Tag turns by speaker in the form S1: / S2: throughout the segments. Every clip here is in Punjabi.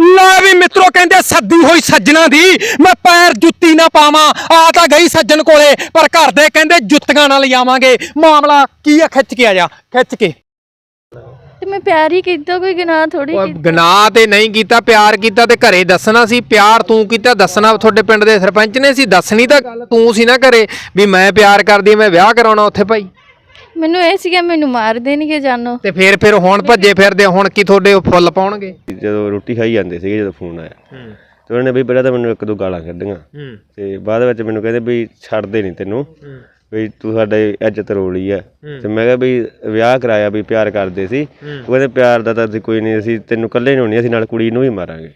S1: ਲੈ ਵੀ ਮਿੱਤਰੋ ਕਹਿੰਦੇ ਸੱਦੀ ਹੋਈ ਸੱਜਣਾ ਦੀ ਮੈਂ ਪੈਰ ਜੁੱਤੀ ਨਾ ਪਾਵਾਂ ਆ ਤਾਂ ਗਈ ਸੱਜਣ ਕੋਲੇ ਪਰ ਘਰ ਦੇ ਕਹਿੰਦੇ ਜੁੱਤੀਆਂ ਨਾਲ ਲਿਆਵਾਂਗੇ ਮਾਮਲਾ ਕੀ ਆ? ਖਿੱਚ ਕੇ ਆ ਜਾ ਖਿੱਚ ਕੇ।
S2: ਤੇ ਮੈਂ ਪਿਆਰ ਹੀ ਕੀਤਾ ਕੋਈ ਗੁਨਾਹ ਥੋੜੀ
S1: ਉਹ ਗਨਾਹ ਤੇ ਨਹੀਂ ਕੀਤਾ ਪਿਆਰ ਕੀਤਾ ਤੇ ਘਰੇ ਦੱਸਣਾ ਸੀ। ਪਿਆਰ ਤੂੰ ਕੀਤਾ ਦੱਸਣਾ ਤੁਹਾਡੇ ਪਿੰਡ ਦੇ ਸਰਪੰਚ ਨੇ ਸੀ ਦੱਸਣੀ ਤਾਂ ਗੱਲ ਤੂੰ ਸੀ ਨਾ ਘਰੇ ਵੀ ਮੈਂ ਪਿਆਰ ਕਰਦੀ ਮੈਂ ਵਿਆਹ ਕਰਾਉਣਾ ਉੱਥੇ ਭਾਈ।
S2: ਮੈਨੂੰ ਇਹ ਸੀਗਾ ਮੈਨੂੰ ਮਾਰ ਦੇਣਗੇ ਜਾਨੋ।
S1: ਤੇ ਫੇਰ ਫਿਰ ਹੁਣ ਭੱਜੇ ਫਿਰਦੇ ਹੁਣ ਕੀ ਤੁਹਾਡੇ ਉਹ ਫੁੱਲ ਪਾਉਣਗੇ?
S3: ਜਦੋਂ ਰੋਟੀ ਖਾਈ ਜਾਂਦੇ ਸੀਗੇ ਜਦੋਂ ਫੋਨ ਆਇਆ।
S1: ਹੂੰ।
S3: ਤੇ ਉਹਨਾਂ ਨੇ ਵੀ ਪਹਿਲਾਂ ਤਾਂ ਮੈਨੂੰ ਇੱਕ ਦੋ ਗਾਲਾਂ ਕੱਢੀਆਂ।
S1: ਹੂੰ।
S3: ਤੇ ਬਾਅਦ ਵਿੱਚ ਮੈਨੂੰ ਕਹਿੰਦੇ ਵੀ ਛੱਡਦੇ ਨਹੀਂ ਤੈਨੂੰ। ਵੀ ਤੂੰ ਸਾਡੇ ਇੱਜ਼ਤ ਰੋਲੀ ਆ। ਤੇ ਮੈਂ ਕਿਹਾ ਵੀ ਵਿਆਹ ਕਰਾਇਆ ਵੀ ਪਿਆਰ ਕਰਦੇ ਸੀ। ਉਹ ਕਹਿੰਦੇ ਪਿਆਰ ਦਾ ਤਾਂ ਅਸੀਂ ਕੋਈ ਨਹੀਂ ਅਸੀਂ ਤੈਨੂੰ ਇਕੱਲੇ ਨਹੀਂ ਹੋਣੀ ਅਸੀਂ ਨਾਲ ਕੁੜੀ ਨੂੰ ਵੀ ਮਾਰਾਂਗੇ।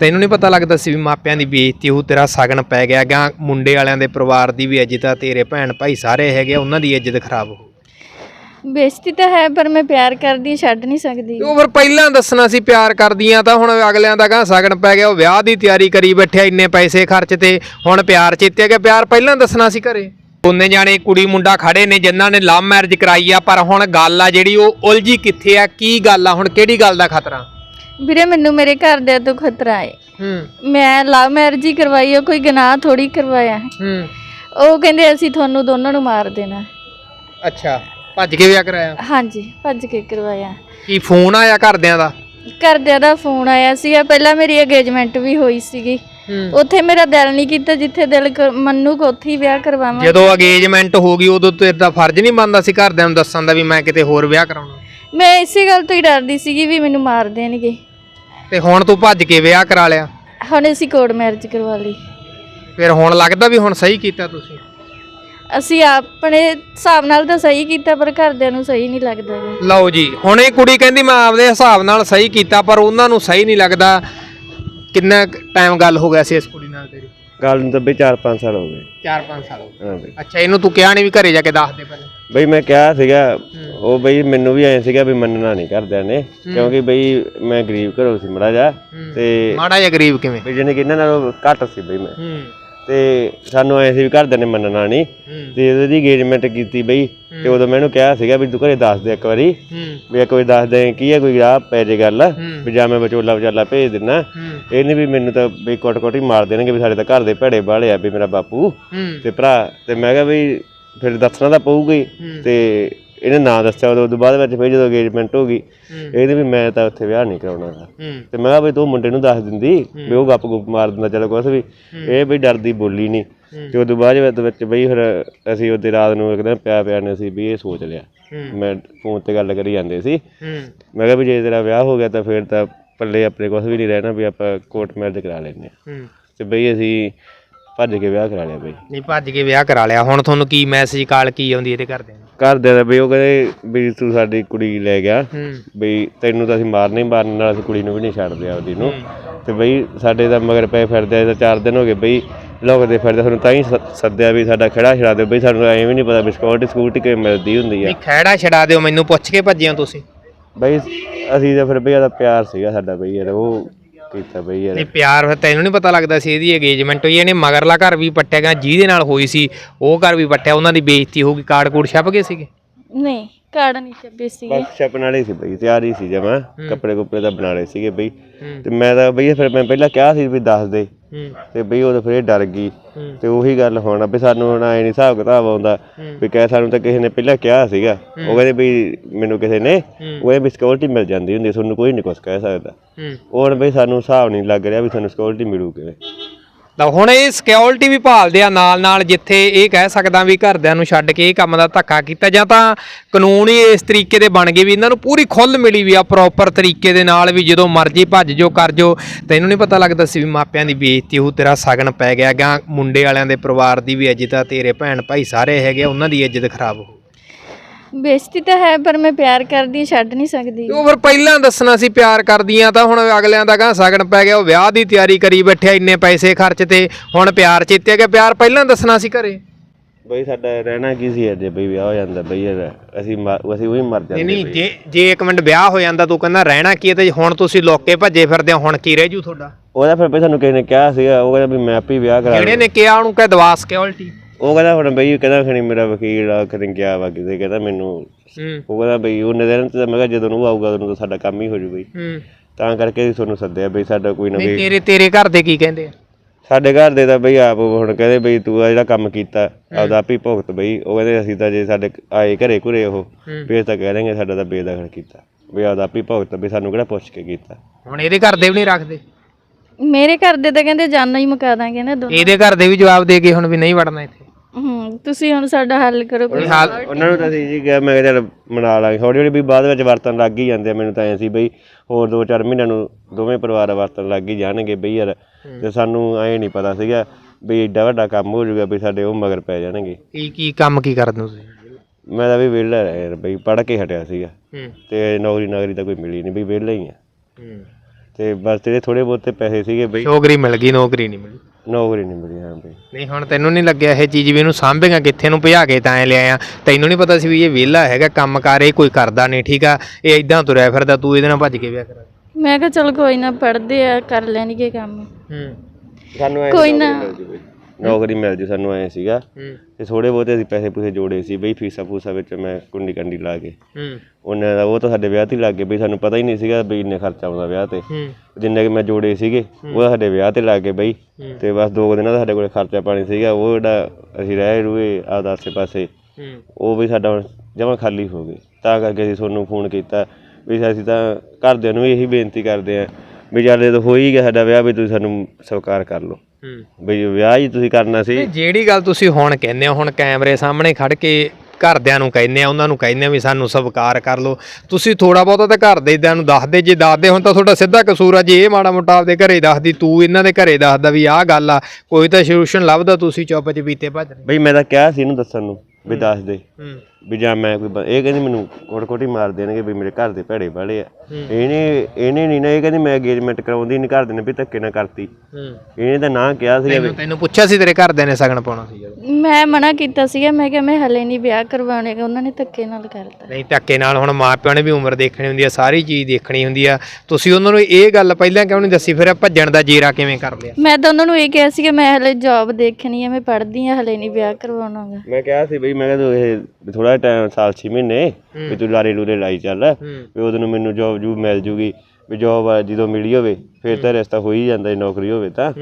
S1: ਤੈਨੂੰ ਨਹੀਂ ਪਤਾ ਲੱਗਦਾ ਸੀ ਵੀ ਮਾਪਿਆਂ ਦੀ ਬੇਇੱਜ਼ਤੀ ਹੋ ਤੇਰਾ ਸਗਨ ਪੈ ਗਿਆ ਗਾ ਮੁੰਡੇ ਵਾਲਿਆਂ ਦੇ ਪਰਿਵਾਰ ਦੀ ਵੀ ਇੱਜ਼ਤ ਆ ਤੇਰੇ ਭੈਣ ਭਾਈ ਸਾਰੇ ਹੈਗੇ ਉਹਨਾਂ ਦੀ ਇੱਜ਼ਤ ਖਰਾਬ ਹੋ
S2: ਬੇਇੱਜ਼ਤੀ ਤਾਂ ਹੈ ਪਰ ਮੈਂ ਪਿਆਰ ਕਰਦੀ ਛੱਡ ਨਹੀਂ ਸਕਦੀ।
S1: ਉਹ ਫਿਰ ਪਹਿਲਾਂ ਦੱਸਣਾ ਸੀ ਪਿਆਰ ਕਰਦੀਆਂ ਤਾਂ ਹੁਣ ਅਗਲਿਆਂ ਦਾ ਗਾ ਸਗਨ ਪੈ ਗਿਆ ਉਹ ਵਿਆਹ ਦੀ ਤਿਆਰੀ ਕਰੀ ਬੈਠਿਆ ਇੰਨੇ ਪੈਸੇ ਖਰਚ ਤੇ ਹੁਣ ਪਿਆਰ ਚੇਤੇ ਗਿਆ ਪਿਆਰ ਪਹਿਲਾਂ ਦੱਸਣਾ ਸੀ ਘਰੇ। ਦੋਨੇ ਜਾਣੇ ਕੁੜੀ ਮੁੰਡਾ ਖੜੇ ਨੇ ਜਿਨ੍ਹਾਂ ਨੇ ਲਵ ਮੈਰਿਜ ਕਰਾਈ ਆ ਪਰ ਹੁਣ ਗੱਲ ਆ ਜਿਹੜੀ ਉਹ ਉਲਝੀ ਕਿੱਥੇ ਆ ਕੀ ਗੱਲ ਆ ਹੁਣ ਕਿਹੜੀ ਗੱਲ ਦਾ ਖਤਰਾ?
S2: ਵੀਰੇ ਮੈਨੂੰ ਮੇਰੇ ਘਰਦਿਆਂ ਤੋਂ ਖਤਰਾ ਹੈ
S1: ਹੂੰ।
S2: ਮੈਂ ਲਵ ਮੈਰਿਜ ਹੀ ਕਰਵਾਈ ਹੈ ਕੋਈ ਗੁਨਾਹ ਥੋੜੀ ਕਰਵਾਇਆ। ਹੂੰ। ਉਹ ਕਹਿੰਦੇ ਅਸੀਂ ਤੁਹਾਨੂੰ ਦੋਨਾਂ ਨੂੰ ਮਾਰ ਦੇਣਾ।
S1: ਅੱਛਾ। ਭੱਜ ਕੇ ਵਿਆਹ ਕਰਾਇਆ?
S2: ਹਾਂਜੀ ਭੱਜ ਕੇ ਕਰਵਾਇਆ।
S1: ਕੀ ਫੋਨ ਆਇਆ ਘਰਦਿਆਂ ਦਾ?
S2: ਘਰਦਿਆਂ ਦਾ ਫੋਨ ਆਇਆ ਸੀਗਾ ਪਹਿਲਾਂ ਮੇਰੀ ਅਗੇਜਮੈਂਟ ਵੀ ਹੋਈ ਸੀਗੀ।
S1: ਹੂੰ।
S2: ਉੱਥੇ ਮੇਰਾ ਦਿਲ ਨਹੀਂ ਕੀਤਾ ਜਿੱਥੇ ਦਿਲ ਕਰ- ਮੰਨੂਗਾ ਉੱਥੇ ਹੀ ਵਿਆਹ ਕਰਵਾਵਾਂ।
S1: ਜਦੋਂ ਅਗੇਜਮੈਂਟ ਹੋ ਗਈ ਉਦੋਂ ਤੇਰਾ ਤਾਂ ਫਰਜ਼ ਨਹੀਂ ਬਣਦਾ ਸੀ ਘਰਦਿਆਂ ਨੂੰ ਦੱਸਣ ਦਾ ਵੀ ਮੈਂ ਕਿਤੇ ਹੋਰ ਵਿਆਹ ਕਰਾਉਣਾ।
S2: ਮੈਂ ਇਸੇ ਗੱਲ ਤੋਂ ਹੀ ਡਰਦੀ ਸੀਗੀ ਵੀ ਮੈਨੂੰ ਮਾਰ ਦੇਣਗੇ।
S1: ਤੇ ਹੁਣ ਤੂੰ ਭੱਜ ਕੇ ਵਿਆਹ ਕਰਾ ਲਿਆ।
S2: ਹੁਣ ਅਸੀਂ ਕੋਰਟ ਮੈਰਿਜ ਕਰਵਾ ਲਈ।
S1: ਫਿਰ ਹੁਣ ਲੱਗਦਾ ਵੀ ਹੁਣ ਸਹੀ ਕੀਤਾ ਤੁਸੀਂ।
S2: ਅਸੀਂ ਆਪਣੇ ਹਿਸਾਬ ਨਾਲ ਤਾਂ ਸਹੀ ਕੀਤਾ ਪਰ ਘਰਦਿਆਂ ਨੂੰ ਸਹੀ ਨਹੀਂ ਲੱਗਦਾ ਗਾ।
S1: ਲਓ ਜੀ ਹੁਣ ਇਹ ਕੁੜੀ ਕਹਿੰਦੀ ਮੈਂ ਆਪਦੇ ਹਿਸਾਬ ਨਾਲ ਸਹੀ ਕੀਤਾ ਪਰ ਉਹਨਾਂ ਨੂੰ ਸਹੀ ਨਹੀਂ ਲੱਗਦਾ। ਕਿੰਨਾ ਟਾਈਮ ਗੱਲ ਹੋ ਗਿਆ ਸੀ ਇਸ ਕੁੜੀ ਨਾਲ ਤੇਰੀ?
S3: ਗੱਲ ਨੂੰ ਤਾਂ ਬਈ 4-5 ਸਾਲ ਹੋ ਗਏ।
S1: 4-5 ਸਾਲ ਹੋ ਗਏ।
S3: ਹਾਂ ਬਈ।
S1: ਅੱਛਾ ਇਹਨੂੰ ਤੂੰ ਕਿਹਾ ਨਹੀਂ ਵੀ ਘਰੇ ਜਾ ਕੇ ਦੱਸ ਦੇ ਪਹਿਲਾਂ?
S3: ਬਈ ਮੈਂ ਕਿਹਾ ਸੀਗਾ ਉਹ ਬਈ ਮੈਨੂੰ ਵੀ ਐ ਸੀਗਾ ਵੀ ਮੰਨਣਾ ਨਹੀਂ ਕਰਦਿਆਂ ਨੇ ਕਿਉਂਕਿ ਬਈ ਮੈਂ ਗਰੀਬ ਘਰੋਂ ਸੀ ਮੜਾ ਜਾ ਤੇ
S1: ਮਾੜਾ ਜਿਹਾ ਗਰੀਬ ਕਿਵੇਂ?
S3: ਬਈ ਜਾਣੀ ਕਿ ਇਹਨਾਂ ਨਾਲੋਂ ਘੱਟ ਸੀ ਬਈ ਮੈਂ।
S1: ਹੂੰ।
S3: ਤੇ ਸਾਨੂੰ ਐ ਸੀ ਵੀ ਘਰਦਿਆਂ ਨੇ ਮੰਨਣਾ ਨਹੀਂ ਤੇ ਉਹਦੀ engagement ਕੀਤੀ ਬਈ ਤੇ ਉਦੋਂ ਮੈਨੂੰ ਕਿਹਾ ਸੀਗਾ ਵੀ ਤੂੰ ਘਰੇ ਦੱਸ ਦੇ ਇੱਕ ਵਾਰੀ ਵੀ ਇੱਕ ਵਾਰੀ ਦੱਸ ਦੇ ਕੀ ਹੈ ਕੋਈ ਰਾਹ ਪੈ ਜੇ ਗੱਲ ਵੀ ਜਾਂ ਮੈਂ ਵਿਚੋਲਾ ਵਿਚਾਲਾ ਭੇਜ ਦਿੰਨਾ।
S1: ਹੂੰ।
S3: ਇਹ ਨਹੀਂ ਵੀ ਮੈਨੂੰ ਤਾਂ ਬਈ ਕੋਟ ਕੋਟ ਮਾਰ ਦੇਣਗੇ ਵੀ ਸਾਡੇ ਤਾਂ ਘਰ ਦੇ ਭੜੇ ਵਾਲੇ ਆ ਵੀ ਮੇਰਾ ਬਾਪੂ ਤੇ ਭਰਾ ਤੇ ਮੈਂ ਕਿਹਾ ਵੀ ਫਿਰ ਦੱਸਣਾ ਤਾਂ ਪਊਗਾ ਹੂੰ। ਤੇ ਇਹਨੇ ਨਾ ਦੱਸਿਆ ਉਦੋਂ ਉਦੋਂ ਬਾਅਦ ਵਿੱਚ ਫਿਰ ਜਦੋਂ engagement ਹੋ ਗਈ
S1: ਹੂੰ।
S3: ਇਹਨੇ ਵੀ ਮੈਂ ਤਾਂ ਉੱਥੇ ਵਿਆਹ ਨਹੀਂ ਕਰਾਉਣਾ ਗਾ। ਤੇ ਮੈਂ ਕਿਹਾ ਵੀ ਤੂੰ ਮੁੰਡੇ ਨੂੰ ਦੱਸ ਦਿੰਦੀ ਵੀ ਉਹ ਗੱਪ ਗੁੱਪ ਮਾਰ ਦਿੰਦਾ ਚਲੋ ਕੁਛ ਵੀ। ਇਹ ਬਈ ਡਰਦੀ ਬੋਲੀ ਨਹੀਂ। ਤੇ ਉਦੋਂ ਬਾਅਦ ਵਿੱਚ ਵਿੱਚ ਬਈ ਫਿਰ ਅਸੀਂ ਉਹਦੀ ਰਾਤ ਨੂੰ ਇੱਕ ਦਿਨ ਪਿਆ ਪਿਆ ਨੇ ਅਸੀਂ ਵੀ ਇਹ ਸੋਚ ਲਿਆ। ਮੈਂ ਫੋਨ ਤੇ ਗੱਲ ਕਰੀ ਜਾਂਦੇ ਸੀ।
S1: ਹੂੰ।
S3: ਮੈਂ ਕਿਹਾ ਵੀ ਜੇ ਤੇਰਾ ਵਿਆਹ ਹੋ ਗਿਆ ਤਾਂ ਫਿਰ ਤਾਂ ਪੱਲੇ ਆਪਣੇ ਕੁਛ ਵੀ ਨਹੀਂ ਰਹਿਣਾ ਵੀ ਆਪਾਂ ਕੋਰਟ ਮੈਰਿਜ ਕਰਾ ਲੈਂਦੇ ਹੂੰ। ਤੇ ਬਈ ਅਸੀਂ ਭੱਜ ਕੇ ਵਿਆਹ ਕਰਾ ਲਿਆ ਬਈ।
S1: ਨਹੀਂ ਭੱਜ ਕੇ ਵਿਆਹ ਕਰਾ ਲਿਆ। ਹੁਣ ਤੁਹਾਨੂੰ ਕੀ ਮੈਸੇਜ ਕਾਲ ਕੀ ਆਉਂਦੀ ਇਹਦੇ ਘਰ ਦੇ?
S3: ਘਰਦਿਆਂ ਦਾ ਬਈ ਉਹ ਕਹਿੰਦੇ ਵੀ ਤੂੰ ਸਾਡੀ ਕੁੜੀ ਲੈ ਗਿਆ।
S1: ਹੂੰ।
S3: ਬਈ ਤੈਨੂੰ ਤਾਂ ਅਸੀਂ ਮਾਰਨਾ ਹੀ ਮਾਰਨ ਨਾਲ ਅਸੀਂ ਕੁੜੀ ਨੂੰ ਵੀ ਨਹੀਂ ਛੱਡਦੇ ਆਪਦੀ ਨੂੰ। ਤੇ ਬਈ ਸਾਡੇ ਤਾਂ ਮਗਰ ਪਏ ਫਿਰਦੇ ਆ ਤਾਂ ਚਾਰ ਦਿਨ ਹੋ ਗਏ ਬਈ ਲੋਕਦੇ ਫਿਰਦੇ ਸਾਨੂੰ ਤਾਂ ਹੀ ਸ- ਸੱਦਿਆ ਵੀ ਸਾਡਾ ਖੜਾ ਛੜਾ ਦਿਓ। ਬਈ ਸਾਨੂੰ ਐਵੇਂ ਵੀ ਨਹੀਂ ਪਤਾ ਵੀ ਸਿਕਿਉਰਿਟੀ ਸਕੂਟੀ ਕਿਵੇਂ ਮਿਲਦੀ ਹੁੰਦੀ ਆ।
S1: ਨਹੀਂ ਖਹਿੜਾ ਛਡਾ ਦਿਓ ਮੈਨੂੰ ਪੁੱਛ ਕੇ ਭੱਜੇ ਹੋ ਤੁਸੀਂ।
S3: ਬਈ ਅਸੀਂ ਤਾਂ ਫਿਰ ਬਈ ਇਹਦਾ ਪਿਆਰ ਸੀਗਾ ਸਾਡਾ ਬਈ ਯਾਰ ਉਹ ਕੀਤਾ ਬਈ ਯਾਰ।
S1: ਨਹੀਂ ਪਿਆਰ ਫਿਰ ਤੈਨੂੰ ਨਹੀਂ ਪਤਾ ਲੱਗਦਾ ਸੀ ਇਹਦੀ ਅਗੇਜਮੈਂਟ ਹੋਈ ਇਹਨੇ ਮਗਰਲਾ ਘਰ ਵੀ ਪੱਟਿਆ ਗਿਆ ਜਿਹਦੇ ਨਾਲ ਹੋਈ ਸੀ ਉਹ ਘਰ ਵੀ ਪੱਟਿਆ ਉਹਨਾਂ ਦੀ ਬੇਇੱਜ਼ਤੀ ਹੋ ਗਈ ਕਾਰਡ ਕੂੜ ਛਪ ਗਏ ਸੀਗੇ?
S2: ਨਹੀਂ ਕਾਰਡ ਨਹੀਂ ਛੱਪੇ ਸੀਗੇ।
S3: ਬਸ ਛਪਣ ਵਾਲੇ ਸੀ ਬਈ ਤਿਆਰ ਹੀ ਸੀ ਜਮਾ ਕੱਪੜੇ ਕੁੱਪੜੇ ਤਾਂ ਬਣਾ ਲਏ ਸੀਗੇ ਬਈ। ਤੇ ਮੈਂ ਤਾਂ ਬਈ ਫਿਰ ਮੈਂ ਪਹਿਲਾਂ ਕਿਹਾ ਸੀ ਵੀ ਦੱਸ ਦੇ। ਤੇ ਬਈ ਉਹ ਫਿਰ ਇਹ ਡਰ ਗਈ। ਤੇ ਉਹੀ ਗੱਲ ਹੋਣਾ ਵੀ ਸਾਨੂੰ ਹੁਣ ਐ ਨਹੀਂ ਹਿਸਾਬ ਕਿਤਾਬ ਆਉਂਦਾ ਵੀ ਕਹਿ ਸਾਨੂੰ ਤਾਂ ਕਿਸੇ ਨੇ ਪਹਿਲਾਂ ਕਿਹਾ ਸੀਗਾ। ਉਹ ਕਹਿੰਦੇ ਵੀ ਮੈਨੂੰ ਕਿਸੇ ਨੇ ਉਹ ਇਹ ਵੀ ਸਿਕਿਉਰਿਟੀ ਮਿਲ ਜਾਂਦੀ ਹੁੰਦੀ ਤੁਹਾਨੂੰ ਕੋਈ ਨਹੀਂ ਕੁਝ ਕਹਿ ਸਕਦਾ। ਹੁਣ ਬਈ ਸਾਨੂੰ ਹਿਸਾਬ ਨਹੀਂ ਲੱਗ ਰਿਹਾ ਵੀ ਸਾਨੂੰ ਸਿਕਿਉਰਿਟੀ ਮਿਲੂ ਕਿਵੇਂ।
S1: ਤਾਂ ਹੁਣ ਇਹ ਸਿਕਿਉਰਿਟੀ ਵੀ ਭਾਲਦੇ ਆ ਨਾਲ ਨਾਲ ਜਿੱਥੇ ਇਹ ਕਹਿ ਸਕਦਾ ਵੀ ਘਰਦਿਆਂ ਨੂੰ ਛੱਡ ਕੇ ਇਹ ਕੰਮ ਦਾ ਧੱਕਾ ਕੀਤਾ ਜਾਂ ਤਾਂ ਕਾਨੂੰਨ ਹੀ ਇਸ ਤਰੀਕੇ ਦੇ ਬਣ ਗਏ ਵੀ ਇਹਨਾਂ ਨੂੰ ਪੂਰੀ ਖੁੱਲ ਮਿਲੀ ਵੀ ਆ ਪ੍ਰੋਪਰ ਤਰੀਕੇ ਦੇ ਨਾਲ ਵੀ ਜਦੋਂ ਮਰਜ਼ੀ ਭੱਜ ਜੋ ਕਰ ਜੋ ਤੈਨੂੰ ਨਹੀਂ ਪਤਾ ਲੱਗਦਾ ਸੀ ਵੀ ਮਾਪਿਆਂ ਦੀ ਬੇਇੱਜ਼ਤੀ ਹੋ ਤੇਰਾ ਸਗਨ ਪੈ ਗਿਆ ਗਾ ਮੁੰਡੇ ਵਾਲਿਆਂ ਦੇ ਪਰਿਵਾਰ ਦੀ ਵੀ ਇੱਜ਼ਤ ਆ ਤੇਰੇ ਭੈਣ ਭਾਈ ਸਾਰੇ ਹੈਗੇ ਆ, ਉਹਨਾਂ ਦੀ ਇੱਜ਼ਤ ਖਰਾਬ ਹੋ
S2: ਬੇਇੱਜ਼ਤੀ ਤਾਂ ਹੈ ਪਰ ਮੈਂ ਪਿਆਰ ਕਰਦੀ ਛੱਡ ਨਹੀਂ ਸਕਦੀ।
S1: ਉਹ ਫਿਰ ਪਹਿਲਾਂ ਦੱਸਣਾ ਸੀ ਪਿਆਰ ਕਰਦੀਆਂ ਤਾਂ ਹੁਣ ਅਗਲਿਆਂ ਦਾ ਗਾ ਸਗਨ ਪੈ ਗਿਆ ਉਹ ਵਿਆਹ ਦੀ ਤਿਆਰੀ ਕਰੀ ਬੈਠਿਆ ਇੰਨੇ ਪੈਸੇ ਖਰਚ ਤੇ ਹੁਣ ਪਿਆਰ ਚੇਤੇ ਗਿਆ ਪਿਆਰ ਪਹਿਲਾਂ ਦੱਸਣਾ ਸੀ ਘਰੇ।
S3: ਬਈ ਸਾਡਾ ਰਹਿਣਾ ਕੀ ਸੀ ਜੇ ਬਈ ਵਿਆਹ ਹੋ ਜਾਂਦਾ ਬਈ ਯਾਰ ਅਸੀਂ ਮਰ- ਅਸੀਂ ਉਹੀ ਮਰ
S1: ਨਹੀਂ
S3: ਜਾਂਦੇ
S1: ਨਹੀਂ ਜੇ ਜੇ ਇੱਕ ਮਿੰਟ ਵਿਆਹ ਹੋ ਜਾਂਦਾ ਤੂੰ ਕਹਿੰਦਾ ਰਹਿਣਾ ਕੀ ਹੈ ਤੇ ਹੁਣ ਤੁਸੀਂ ਲੋਕੇ ਭੱਜੇ ਫਿਰਦੇ ਹੋ ਹੁਣ ਕੀ ਰਹਿ ਜੂ ਤੁਹਾਡਾ?
S3: ਉਹਦਾ ਫਿਰ ਬਈ ਸਾਨੂੰ ਕਿਸੇ ਨੇ ਕਿਹਾ ਸੀਗਾ ਉਹ ਕਹਿੰਦਾ ਵੀ ਮੈਂ ਆਪੇ ਹੀ ਵਿਆਹ ਕਰਾ
S1: ਜਿਹੜੇ ਨੇ ਕਿਹਾ ਉਹਨੂੰ ਕਹਿ ਦਵਾ ਸਿਕਿਉਰਿਟੀ
S3: ਉਹ ਕਹਿੰਦਾ ਹੁਣ ਬਈ ਕਹਿੰਦਾ ਖਣੀ ਮੇਰਾ ਵਕੀਲ ਆ ਖਣੀ ਗਿਆ ਵਾ ਕਿਤੇ ਕਹਿੰਦਾ ਮੈਨੂੰ।
S1: ਹੂੰ।
S3: ਉਹ ਕਹਿੰਦਾ ਬਈ ਉਹਨੇ ਦਿਨ ਤੇ ਮੈਂ ਕਿਹਾ ਜਦੋਂ ਨੂੰ ਆਊਗਾ ਉਦੋਂ ਤਾਂ ਸਾਡਾ ਕੰਮ ਹੀ ਹੋ ਜੂ। ਬਈ
S1: ਹੂੰ।
S3: ਤਾਂ ਕਰਕੇ ਅਸੀਂ ਤੁਹਾਨੂੰ ਸੱਦਿਆ ਬਈ ਸਾਡਾ ਕੋਈ ਨਾ
S1: ਨਹੀਂ ਤੇਰੇ ਤੇਰੇ ਘਰ ਦੇ ਕੀ ਕਹਿੰਦੇ ਆ?
S3: ਸਾਡੇ ਘਰ ਦੇ ਤਾਂ ਬਈ ਆਪ ਹੁਣ ਕਹਿੰਦੇ ਬਈ ਤੂੰ ਆ ਜਿਹੜਾ ਕੰਮ ਕੀਤਾ ਆਪਦਾ ਆਪ ਹੀ ਭੁਗਤ ਬਈ। ਉਹ ਕਹਿੰਦੇ ਅਸੀਂ ਤਾਂ ਜੇ ਸਾਡੇ ਆਏ ਘਰੇ ਘੁਰੇ ਉਹ ਫੇਰ ਤਾਂ ਕਹਿ ਦੇਣਗੇ ਸਾਡਾ ਤਾਂ ਬੇਦਖਲ ਕੀਤਾ। ਵੀ ਆਪਦਾ ਆਪ ਹੀ ਭੁਗਤ ਵੀ ਸਾਨੂੰ ਕਿਹੜਾ ਪੁੱਛ ਕੇ ਕੀਤਾ।
S1: ਹੁਣ ਇਹਦੇ ਘਰ ਦੇ ਵੀ ਨਹੀਂ ਰੱਖਦੇ?
S2: ਮੇਰੇ ਘਰ ਦੇ ਤਾਂ ਕਹਿੰਦੇ ਜਾਨੋਂ ਹੀ ਮੁਕਾ ਦਾਂਗੇ ਨਾ ਦੋਨੋਂ।
S1: ਇਹਦੇ ਘਰ ਦੇ ਵੀ ਜਵਾਬ ਦੇ ਗਏ ਹੁਣ ਵੀ ਨਹੀਂ ਵੜਨਾ ਇੱਥੇ।
S2: ਹੂੰ ਤੁਸੀਂ ਹੁਣ ਸਾਡਾ ਹੱਲ ਕਰੋ ਕੋਈ
S1: ਹਾਲ
S3: ਉਹਨਾਂ ਨੂੰ ਤਾਂ ਅਸੀਂ ਜੀ ਕਿਹਾ ਮੈਂ ਕਿਹਾ ਚੱਲ ਮਨਾ ਲਾਂਗੇ। ਹੌਲੀ ਹੌਲੀ ਵੀ ਬਾਅਦ ਵਿੱਚ ਵਰਤਨ ਲੱਗ ਹੀ ਜਾਂਦੇ ਆ। ਮੈਨੂੰ ਤਾਂ ਐ ਸੀ ਬਈ ਹੋਰ 2-4 ਮਹੀਨਿਆਂ ਨੂੰ ਦੋਵੇਂ ਪਰਿਵਾਰ ਵਰਤਨ ਲੱਗ ਹੀ ਜਾਣਗੇ ਬਈ ਯਾਰ। ਤੇ ਸਾਨੂੰ ਐ ਨਹੀਂ ਪਤਾ ਸੀਗਾ ਵੀ ਏਡਾ ਵੱਡਾ ਕੰਮ ਹੋ ਜਾਊਗਾ ਵੀ ਸਾਡੇ ਉਹ ਮਗਰ ਪੈ ਜਾਣਗੇ।
S1: ਕੀ ਕੀ ਕੰਮ ਕੀ ਕਰਦੇ ਹੋ ਤੁਸੀਂ?
S3: ਮੈਂ ਤਾਂ ਵੀ ਵਿਹਲਾ ਰਿਹਾ ਯਾਰ ਬਈ ਪੜ੍ਹ ਕੇ ਹਟਿਆ ਸੀਗਾ।
S1: ਹੂੰ।
S3: ਤੇ ਨੌਕਰੀ ਨਾਗਰੀ ਤਾਂ ਕੋਈ ਮਿਲੀ ਨਹੀਂ ਬਈ ਵਿਹਲਾ ਹੀ ਆ।
S1: ਹੂੰ।
S3: ਤੇ ਬਸ ਤੇਰੇ ਥੋੜੇ ਬਹੁਤੇ ਪੈਸੇ ਸੀਗੇ ਬਈ।
S1: ਨੌਕਰੀ ਮਿਲ ਗਈ ਨੌਕਰੀ ਨਹੀਂ ਮਿਲੀ।
S3: ਨੌਕਰੀ ਨਹੀਂ ਮਿਲੀ ਹਾਂ ਬਈ।
S1: ਨਹੀਂ ਹੁਣ ਤੈਨੂੰ ਨਹੀਂ ਲੱਗਿਆ ਇਹ ਚੀਜ਼ ਵੀ ਇਹਨੂੰ ਸਾਂਭੇਗਾ ਕਿੱਥੇ? ਨੂੰ ਭਜਾ ਕੇ ਤਾਂ ਐ ਲਿਆਇਆ ਤੈਨੂੰ ਨਹੀਂ ਪਤਾ ਸੀ ਵੀ ਇਹ ਵਿਹਲਾ ਹੈਗਾ ਕੰਮ ਕਾਰ ਇਹ ਕੋਈ ਕਰਦਾ ਨਹੀਂ ਠੀਕ ਆ? ਇਹ ਇਦਾਂ ਤੁਰਿਆ ਫਿਰਦਾ ਤੂੰ ਇਹਦੇ ਨਾਲ ਭੱਜ ਕੇ ਵਿਆਹ ਕਰਾ।
S2: ਮੈਂ ਕਿਹਾ ਚਲ ਕੋਈ ਨਾ ਪੜਦੇ ਆ ਕਰ ਲੈਣਗੇ ਕੰਮ।
S1: ਹੂੰ।
S3: ਸਾਨੂੰ ਐ
S2: ਕੋਈ ਨਾ।
S3: ਨੌਕਰੀ ਮਿਲ ਜੂ ਸਾਨੂੰ ਐ ਸੀਗਾ।
S1: ਹੂੰ।
S3: ਤੇ ਥੋੜੇ ਬਹੁਤੇ ਅਸੀਂ ਪੈਸੇ ਪੂਸੇ ਜੋੜੇ ਸੀ ਬਈ ਫੀਸਾਂ ਫੂਸਾਂ ਵਿੱਚ ਮੈਂ ਕੁੰਡੀ ਕੰਡੀ ਲਾ ਕੇ।
S1: ਹੂੰ।
S3: ਉਹਨਾਂ ਦਾ ਉਹ ਤਾਂ ਸਾਡੇ ਵਿਆਹ ਤੇ ਹੀ ਲੱਗ ਗਏ ਬਈ ਸਾਨੂੰ ਪਤਾ ਹੀ ਨਹੀਂ ਸੀਗਾ ਵੀ ਇੰਨੇ ਖਰਚਾ ਆਉਂਦਾ ਵਿਆਹ ਤੇ।
S1: ਹੂੰ।
S3: ਜਿੰਨੇ ਕਿ ਮੈਂ ਜੋੜੇ ਸੀਗੇ ਉਹ ਸਾਡੇ ਵਿਆਹ ਤੇ ਲੱਗ ਗਏ ਬਈ। ਤੇ ਬਸ ਦੋ ਕੁ ਦਿਨਾਂ ਦਾ ਸਾਡੇ ਕੋਲੇ ਖਰਚਾ ਪਾਣੀ ਸੀਗਾ ਉਹ ਜਿਹੜਾ ਅਸੀਂ ਰਹਿ ਰੂਏ ਆਪਦਾ ਆਸੇ ਪਾਸੇ
S1: ਹੂੰ।
S3: ਉਹ ਵੀ ਸਾਡਾ ਹੁਣ ਜਮਾਂ ਖਾਲੀ ਹੋ ਗਏ। ਤਾਂ ਕਰਕੇ ਅਸੀਂ ਤੁਹਾਨੂੰ ਫੋਨ ਕੀਤਾ ਵੀ ਅਸੀਂ ਤਾਂ ਘਰਦਿਆਂ ਨੂੰ ਵੀ ਇਹੀ ਬੇਨਤੀ ਕਰਦੇ ਆਂ ਵੀ ਜਦ ਜਦੋਂ ਹੋ ਹੀ ਗਿਆ ਸਾਡਾ ਵਿਆਹ ਵੀ ਤੁਸੀਂ ਸਾਨੂੰ ਸਵੀਕਾਰ ਕਰ ਲਓ। ਵੀ ਵਿਆਹ ਹੀ ਤੁਸੀਂ ਕਰਨਾ ਸੀ।
S1: ਜਿਹੜੀ ਗੱਲ ਤੁਸੀਂ ਹੁਣ ਕਹਿੰਦੇ ਹੋ ਹੁਣ ਕੈਮਰੇ ਸਾਹਮਣੇ ਖੜ ਕੇ ਘਰਦਿਆਂ ਨੂੰ ਕਹਿੰਦੇ ਆ ਉਹਨਾਂ ਨੂੰ ਕਹਿੰਦੇ ਆ ਵੀ ਸਾਨੂੰ ਸਵੀਕਾਰ ਕਰ ਲਓ। ਤੁਸੀਂ ਥੋੜਾ ਬਹੁਤਾ ਤਾਂ ਘਰ ਦੇ ਇਦਾਂ ਨੂੰ ਦੱਸਦੇ ਜੇ ਦੱਸਦੇ ਹੁਣ ਤਾਂ ਤੁਹਾਡਾ ਸਿੱਧਾ ਕਸੂਰ ਆ ਜੇ ਇਹ ਮਾੜਾ ਮੋਟਾ ਆਪਦੇ ਘਰੇ ਦੱਸਦੀ ਤੂੰ ਇਹਨਾਂ ਦੇ ਘਰੇ ਦੱਸਦਾ ਵੀ ਆਹ ਗੱਲ ਆ ਕੋਈ ਤਾਂ ਸੋਲੂਸ਼ਨ ਲੱਭਦਾ ਤੁਸੀਂ ਚੁੱਪ ਚਪੀਤੇ ਭੱਜ ਰਹੇ।
S3: ਬਈ ਮੈਂ ਤਾਂ ਕਿਹਾ ਸੀ ਇਹਨੂੰ ਦੱਸਣ ਨੂੰ ਵੀ ਦੱਸ ਦੇ।
S1: ਹੂੰ।
S3: ਵੀ ਜਾਂ ਮੈਂ ਕੋਈ ਬ- ਇਹ ਕਹਿੰਦੀ ਮੈਨੂੰ ਕੋਟ ਕੋਟੀ ਮਾਰ ਦੇਣਗੇ ਵੀ ਮੇਰੇ ਘਰ ਦੇ ਭੜੇ ਵਾਲੇ ਆ। ਇਹਨੇ ਇਹਨੇ ਨਹੀਂ ਨਾ ਇਹ ਕਹਿੰਦੀ ਮੈਂ ਅਗੇਜਮੈਂਟ ਕਰਾਉਂਦੀ ਨਹੀਂ ਘਰ ਦੇ ਨੇ ਵੀ ਧੱਕੇ ਨਾ ਕਰਤੀ।
S1: ਹੂੰ।
S3: ਇਹਨੇ ਤਾਂ ਨਾ ਕਿਹਾ ਸੀ
S1: ਤੈਨੂੰ ਤੈਨੂੰ ਪੁੱਛਿਆ ਸੀ ਤੇਰੇ ਘਰਦਿਆਂ ਨੇ ਸਗਨ ਪਾਉਣਾ ਸੀ ਜਦੋਂ?
S2: ਮੈਂ ਮਨਾ ਕੀਤਾ ਸੀਗਾ ਮੈਂ ਕਿਹਾ ਮੈਂ ਹਲੇ ਨਹੀਂ ਵਿਆਹ ਕਰਵਾਉਣੇ ਉਹਨਾਂ ਨੇ ਧੱਕੇ ਨਾਲ ਕਰਤਾ।
S1: ਨਹੀਂ ਧੱਕੇ ਨਾਲ ਹੁਣ ਮਾਪਿਆਂ ਨੇ ਵੀ ਉਮਰ ਦੇਖਣੀ ਹੁੰਦੀ ਆ ਸਾਰੀ ਚੀਜ਼ ਦੇਖਣੀ ਹੁੰਦੀ ਆ। ਤੁਸੀਂ ਉਹਨਾਂ ਨੂੰ ਇਹ ਗੱਲ ਪਹਿਲਾਂ ਕਿਉਂ ਨਹੀਂ ਦੱਸੀ? ਫਿਰ ਇਹ ਭੱਜਣ ਦਾ ਜੀਰਾ ਕਿਵੇਂ ਕਰ ਲਿਆ
S2: ਮੈਂ ਤਾਂ ਉਹਨਾਂ ਨੂੰ ਇਹ ਕਿਹਾ ਸੀ ਕਿ ਮੈਂ ਹਲੇ ਜੌਬ ਦੇਖਣੀ ਹੈ ਮੈਂ ਪੜ੍ਹਦੀ ਹਾਂ ਹਲੇ ਨਹੀਂ ਵਿਆਹ ਕਰਵਾਉਣਾਗਾ।
S3: ਮੈਂ ਕਿਹਾ ਸੀ ਬਈ ਮੈਂ ਕਿਹਾ ਤੂੰ ਇਹ ਥੋੜਾ ਟਾਈਮ ਸਾਲ 6 ਮਹੀਨੇ ਵੀ ਤੂੰ ਲਾਰੇ ਲੂਰੇ ਲਾਈ ਚੱਲ। ਵੀ ਉਹਦੋਂ ਮੈਨੂੰ ਜੋਬ ਜੂ ਮਿਲ ਜੂਗੀ। ਵੀ ਜੋਬ ਜਦੋਂ ਮਿਲੀ ਹੋਵੇ ਫਿਰ ਤਾਂ ਰਿਸ਼ਤਾ ਹੋ ਹੀ ਜਾਂਦਾ ਨੌਕਰੀ ਹੋਵੇ ਤਾਂ।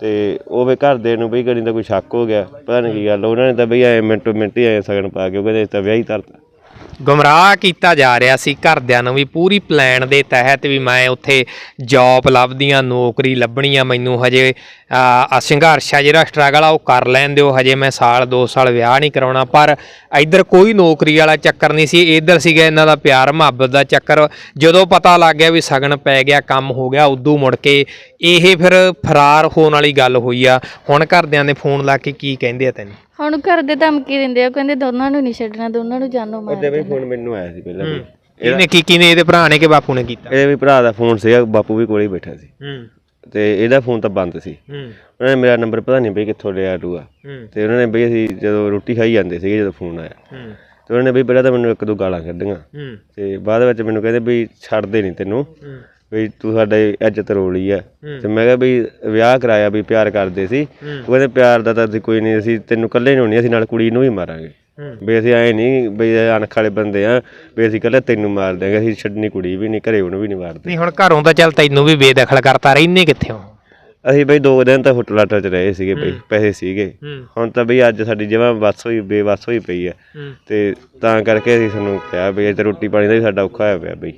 S3: ਤੇ ਉਹ ਵੀ ਘਰ ਦੇ ਨੂੰ ਬਈ ਕਦੀ ਤਾਂ ਕੋਈ ਸ਼ੱਕ ਹੋ ਗਿਆ ਪਤਾ ਨਹੀਂ ਕੀ ਗੱਲ ਉਹਨਾਂ ਨੇ ਤਾਂ ਬਈ ਐ ਮਿੰਟੋ ਮਿੰਟ ਹੀ ਐ ਸਗਨ ਪਾ ਕੇ ਉਹ ਕਹਿੰਦੇ ਤਾਂ ਵਿਆਹ ਹੀ ਤਰਤਾ
S1: ਗੁੰਮਰਾਹ ਕੀਤਾ ਜਾ ਰਿਹਾ ਸੀ ਘਰਦਿਆਂ ਨੂੰ ਵੀ ਪੂਰੀ ਪਲਾਨ ਦੇ ਤਹਿਤ ਵੀ ਮੈਂ ਉੱਥੇ ਜੌਬ ਲੱਭਦੀਆਂ ਨੌਕਰੀ ਲੱਭਣੀ ਆ ਮੈਨੂੰ ਹਜੇ ਆ ਸੰਘਰਸ਼ ਆ ਜਿਹੜਾ ਸਟਰਗਲ ਆ ਉਹ ਕਰ ਲੈਣ ਦਿਓ। ਹਜੇ ਮੈਂ ਸਾਲ 2 ਸਾਲ ਵਿਆਹ ਨਹੀਂ ਕਰਾਉਣਾ ਪਰ ਇੱਧਰ ਕੋਈ ਨੌਕਰੀ ਵਾਲਾ ਚੱਕਰ ਨਹੀਂ ਸੀ। ਇੱਧਰ ਸੀਗਾ ਇਹਨਾਂ ਦਾ ਪਿਆਰ ਮੁਹੱਬਤ ਦਾ ਚੱਕਰ। ਜਦੋਂ ਪਤਾ ਲੱਗ ਗਿਆ ਵੀ ਸਗਨ ਪੈ ਗਿਆ ਕੰਮ ਹੋ ਗਿਆ ਉਦੋਂ ਮੁੜ ਕੇ ਇਹ ਫਿਰ ਫਰਾਰ ਹੋਣ ਵਾਲੀ ਗੱਲ ਹੋਈ ਆ। ਹੁਣ ਘਰਦਿਆਂ ਦੇ ਫੋਨ ਲਾ ਕੇ ਕੀ ਕਹਿੰਦੇ ਆ ਤੈਨੂੰ?
S2: ਹੁਣ ਘਰ ਦੇ ਧਮਕੀ ਦਿੰਦੇ ਆ ਕਹਿੰਦੇ ਦੋਨਾਂ ਨੂੰ ਨਹੀਂ ਛੱਡਣਾ ਦੋਨਾਂ ਨੂੰ ਜਾਨੋਂ ਮਾਰ
S3: ਉਹਦੇ ਬਈ ਫੋਨ ਮੈਨੂੰ ਆਇਆ ਸੀ ਪਹਿਲਾਂ ਵੀ।
S1: ਇਹਨੇ ਕੀ ਕਿਨੇ ਇਹਦੇ ਭਰਾ ਨੇ ਕਿ ਬਾਪੂ ਨੇ ਕੀਤਾ?
S3: ਇਹਦੇ ਵੀ ਭਰਾ ਦਾ ਫੋਨ ਸੀਗਾ ਬਾਪੂ ਵੀ ਕੋਲੇ ਹੀ ਬੈਠਾ ਸੀ।
S1: ਹੂੰ।
S3: ਤੇ ਇਹਦਾ ਫੋਨ ਤਾਂ ਬੰਦ ਸੀ।
S1: ਹੂੰ।
S3: ਉਹਨਾਂ ਨੇ ਮੇਰਾ ਨੰਬਰ ਪਤਾ ਨਹੀਂ ਬਈ ਕਿੱਥੋਂ ਲਿਆ
S1: ਹੂੰ।
S3: ਤੇ ਉਹਨਾਂ ਨੇ ਬਈ ਅਸੀਂ ਜਦੋਂ ਰੋਟੀ ਖਾਈ ਜਾਂਦੇ ਸੀਗੇ ਜਦੋਂ ਫੋਨ ਆਇਆ।
S1: ਹੂੰ।
S3: ਤੇ ਉਹਨਾਂ ਨੇ ਬਈ ਪਹਿਲਾਂ ਤਾਂ ਮੈਨੂੰ ਇੱਕ ਦੋ ਗਾਲਾਂ ਕੱਢੀਆਂ।
S1: ਹੂੰ।
S3: ਤੇ ਬਾਅਦ ਵਿੱਚ ਮੈਨੂੰ ਕਹਿੰਦੇ ਬਈ ਛੱਡਦੇ ਨਹੀਂ ਤੈਨੂੰ।
S1: ਹੂੰ।
S3: ਬਈ ਤੂੰ ਸਾਡੇ ਇੱਜ਼ਤ ਰੋਲੀ ਆ। ਤੇ ਮੈਂ ਕਿਹਾ ਬਈ ਵਿਆਹ ਕਰਾਇਆ ਵੀ ਪਿਆਰ ਕਰਦੇ ਸੀ। ਉਹ ਕਹਿੰਦੇ ਪਿਆਰ ਦਾ ਤਾਂ ਅਸੀਂ ਕੋਈ ਨਹੀਂ ਅਸੀਂ ਤੈਨੂੰ ਇਕੱਲੇ ਨਹੀਂ ਅਸੀਂ ਨਾਲ ਕੁੜੀ ਨੂੰ ਵੀ ਮਾਰਾਂਗੇ। ਵੀ ਅਸੀਂ ਐ ਨਹੀਂ ਇਹ ਅਣਖ ਵਾਲੇ ਬੰਦੇ ਆ ਵੀ ਅਸੀਂ ਇਕੱਲੇ ਤੈਨੂੰ ਮਾਰ ਦਿਆਂਗੇ ਅਸੀਂ ਛੱਡਣੀ ਕੁੜੀ ਵੀ ਨਹੀਂ ਘਰੇ ਉਹਨੂੰ ਵੀ ਨਹੀਂ ਮਾਰਦੇ
S1: ਨਹੀਂ ਹੁਣ ਘਰੋਂ ਤਾਂ ਚੱਲ ਤੈਨੂੰ ਵੀ ਬੇਦਖਲ ਕਰਤਾ ਰਹਿਨੇ ਕਿੱਥੇ ਹੋ?
S3: ਅਸੀਂ ਬਈ ਦੋ ਦਿਨ ਤਾਂ ਹੋਟਲ ਆਟਲ ਚ ਰਹੇ ਸੀਗੇ ਬਈ ਪੈਸੇ ਸੀਗੇ। ਹੁਣ ਤਾਂ ਬਈ ਅੱਜ ਸਾਡੀ ਜਮਾਂ ਬੱਸ ਹੋਈ ਬੇਬਸ ਹੋਈ ਪਈ ਆ। ਤੇ ਤਾਂ ਕਰਕੇ ਅਸੀਂ ਤੁਹਾਨੂੰ ਕਿਹਾ ਵੀ ਇਹ ਤੇ ਰੋਟੀ ਪਾਣੀ ਦਾ ਵੀ ਸਾਡਾ ਔਖਾ ਹੋਇਆ ਪਿਆ ਬਈ।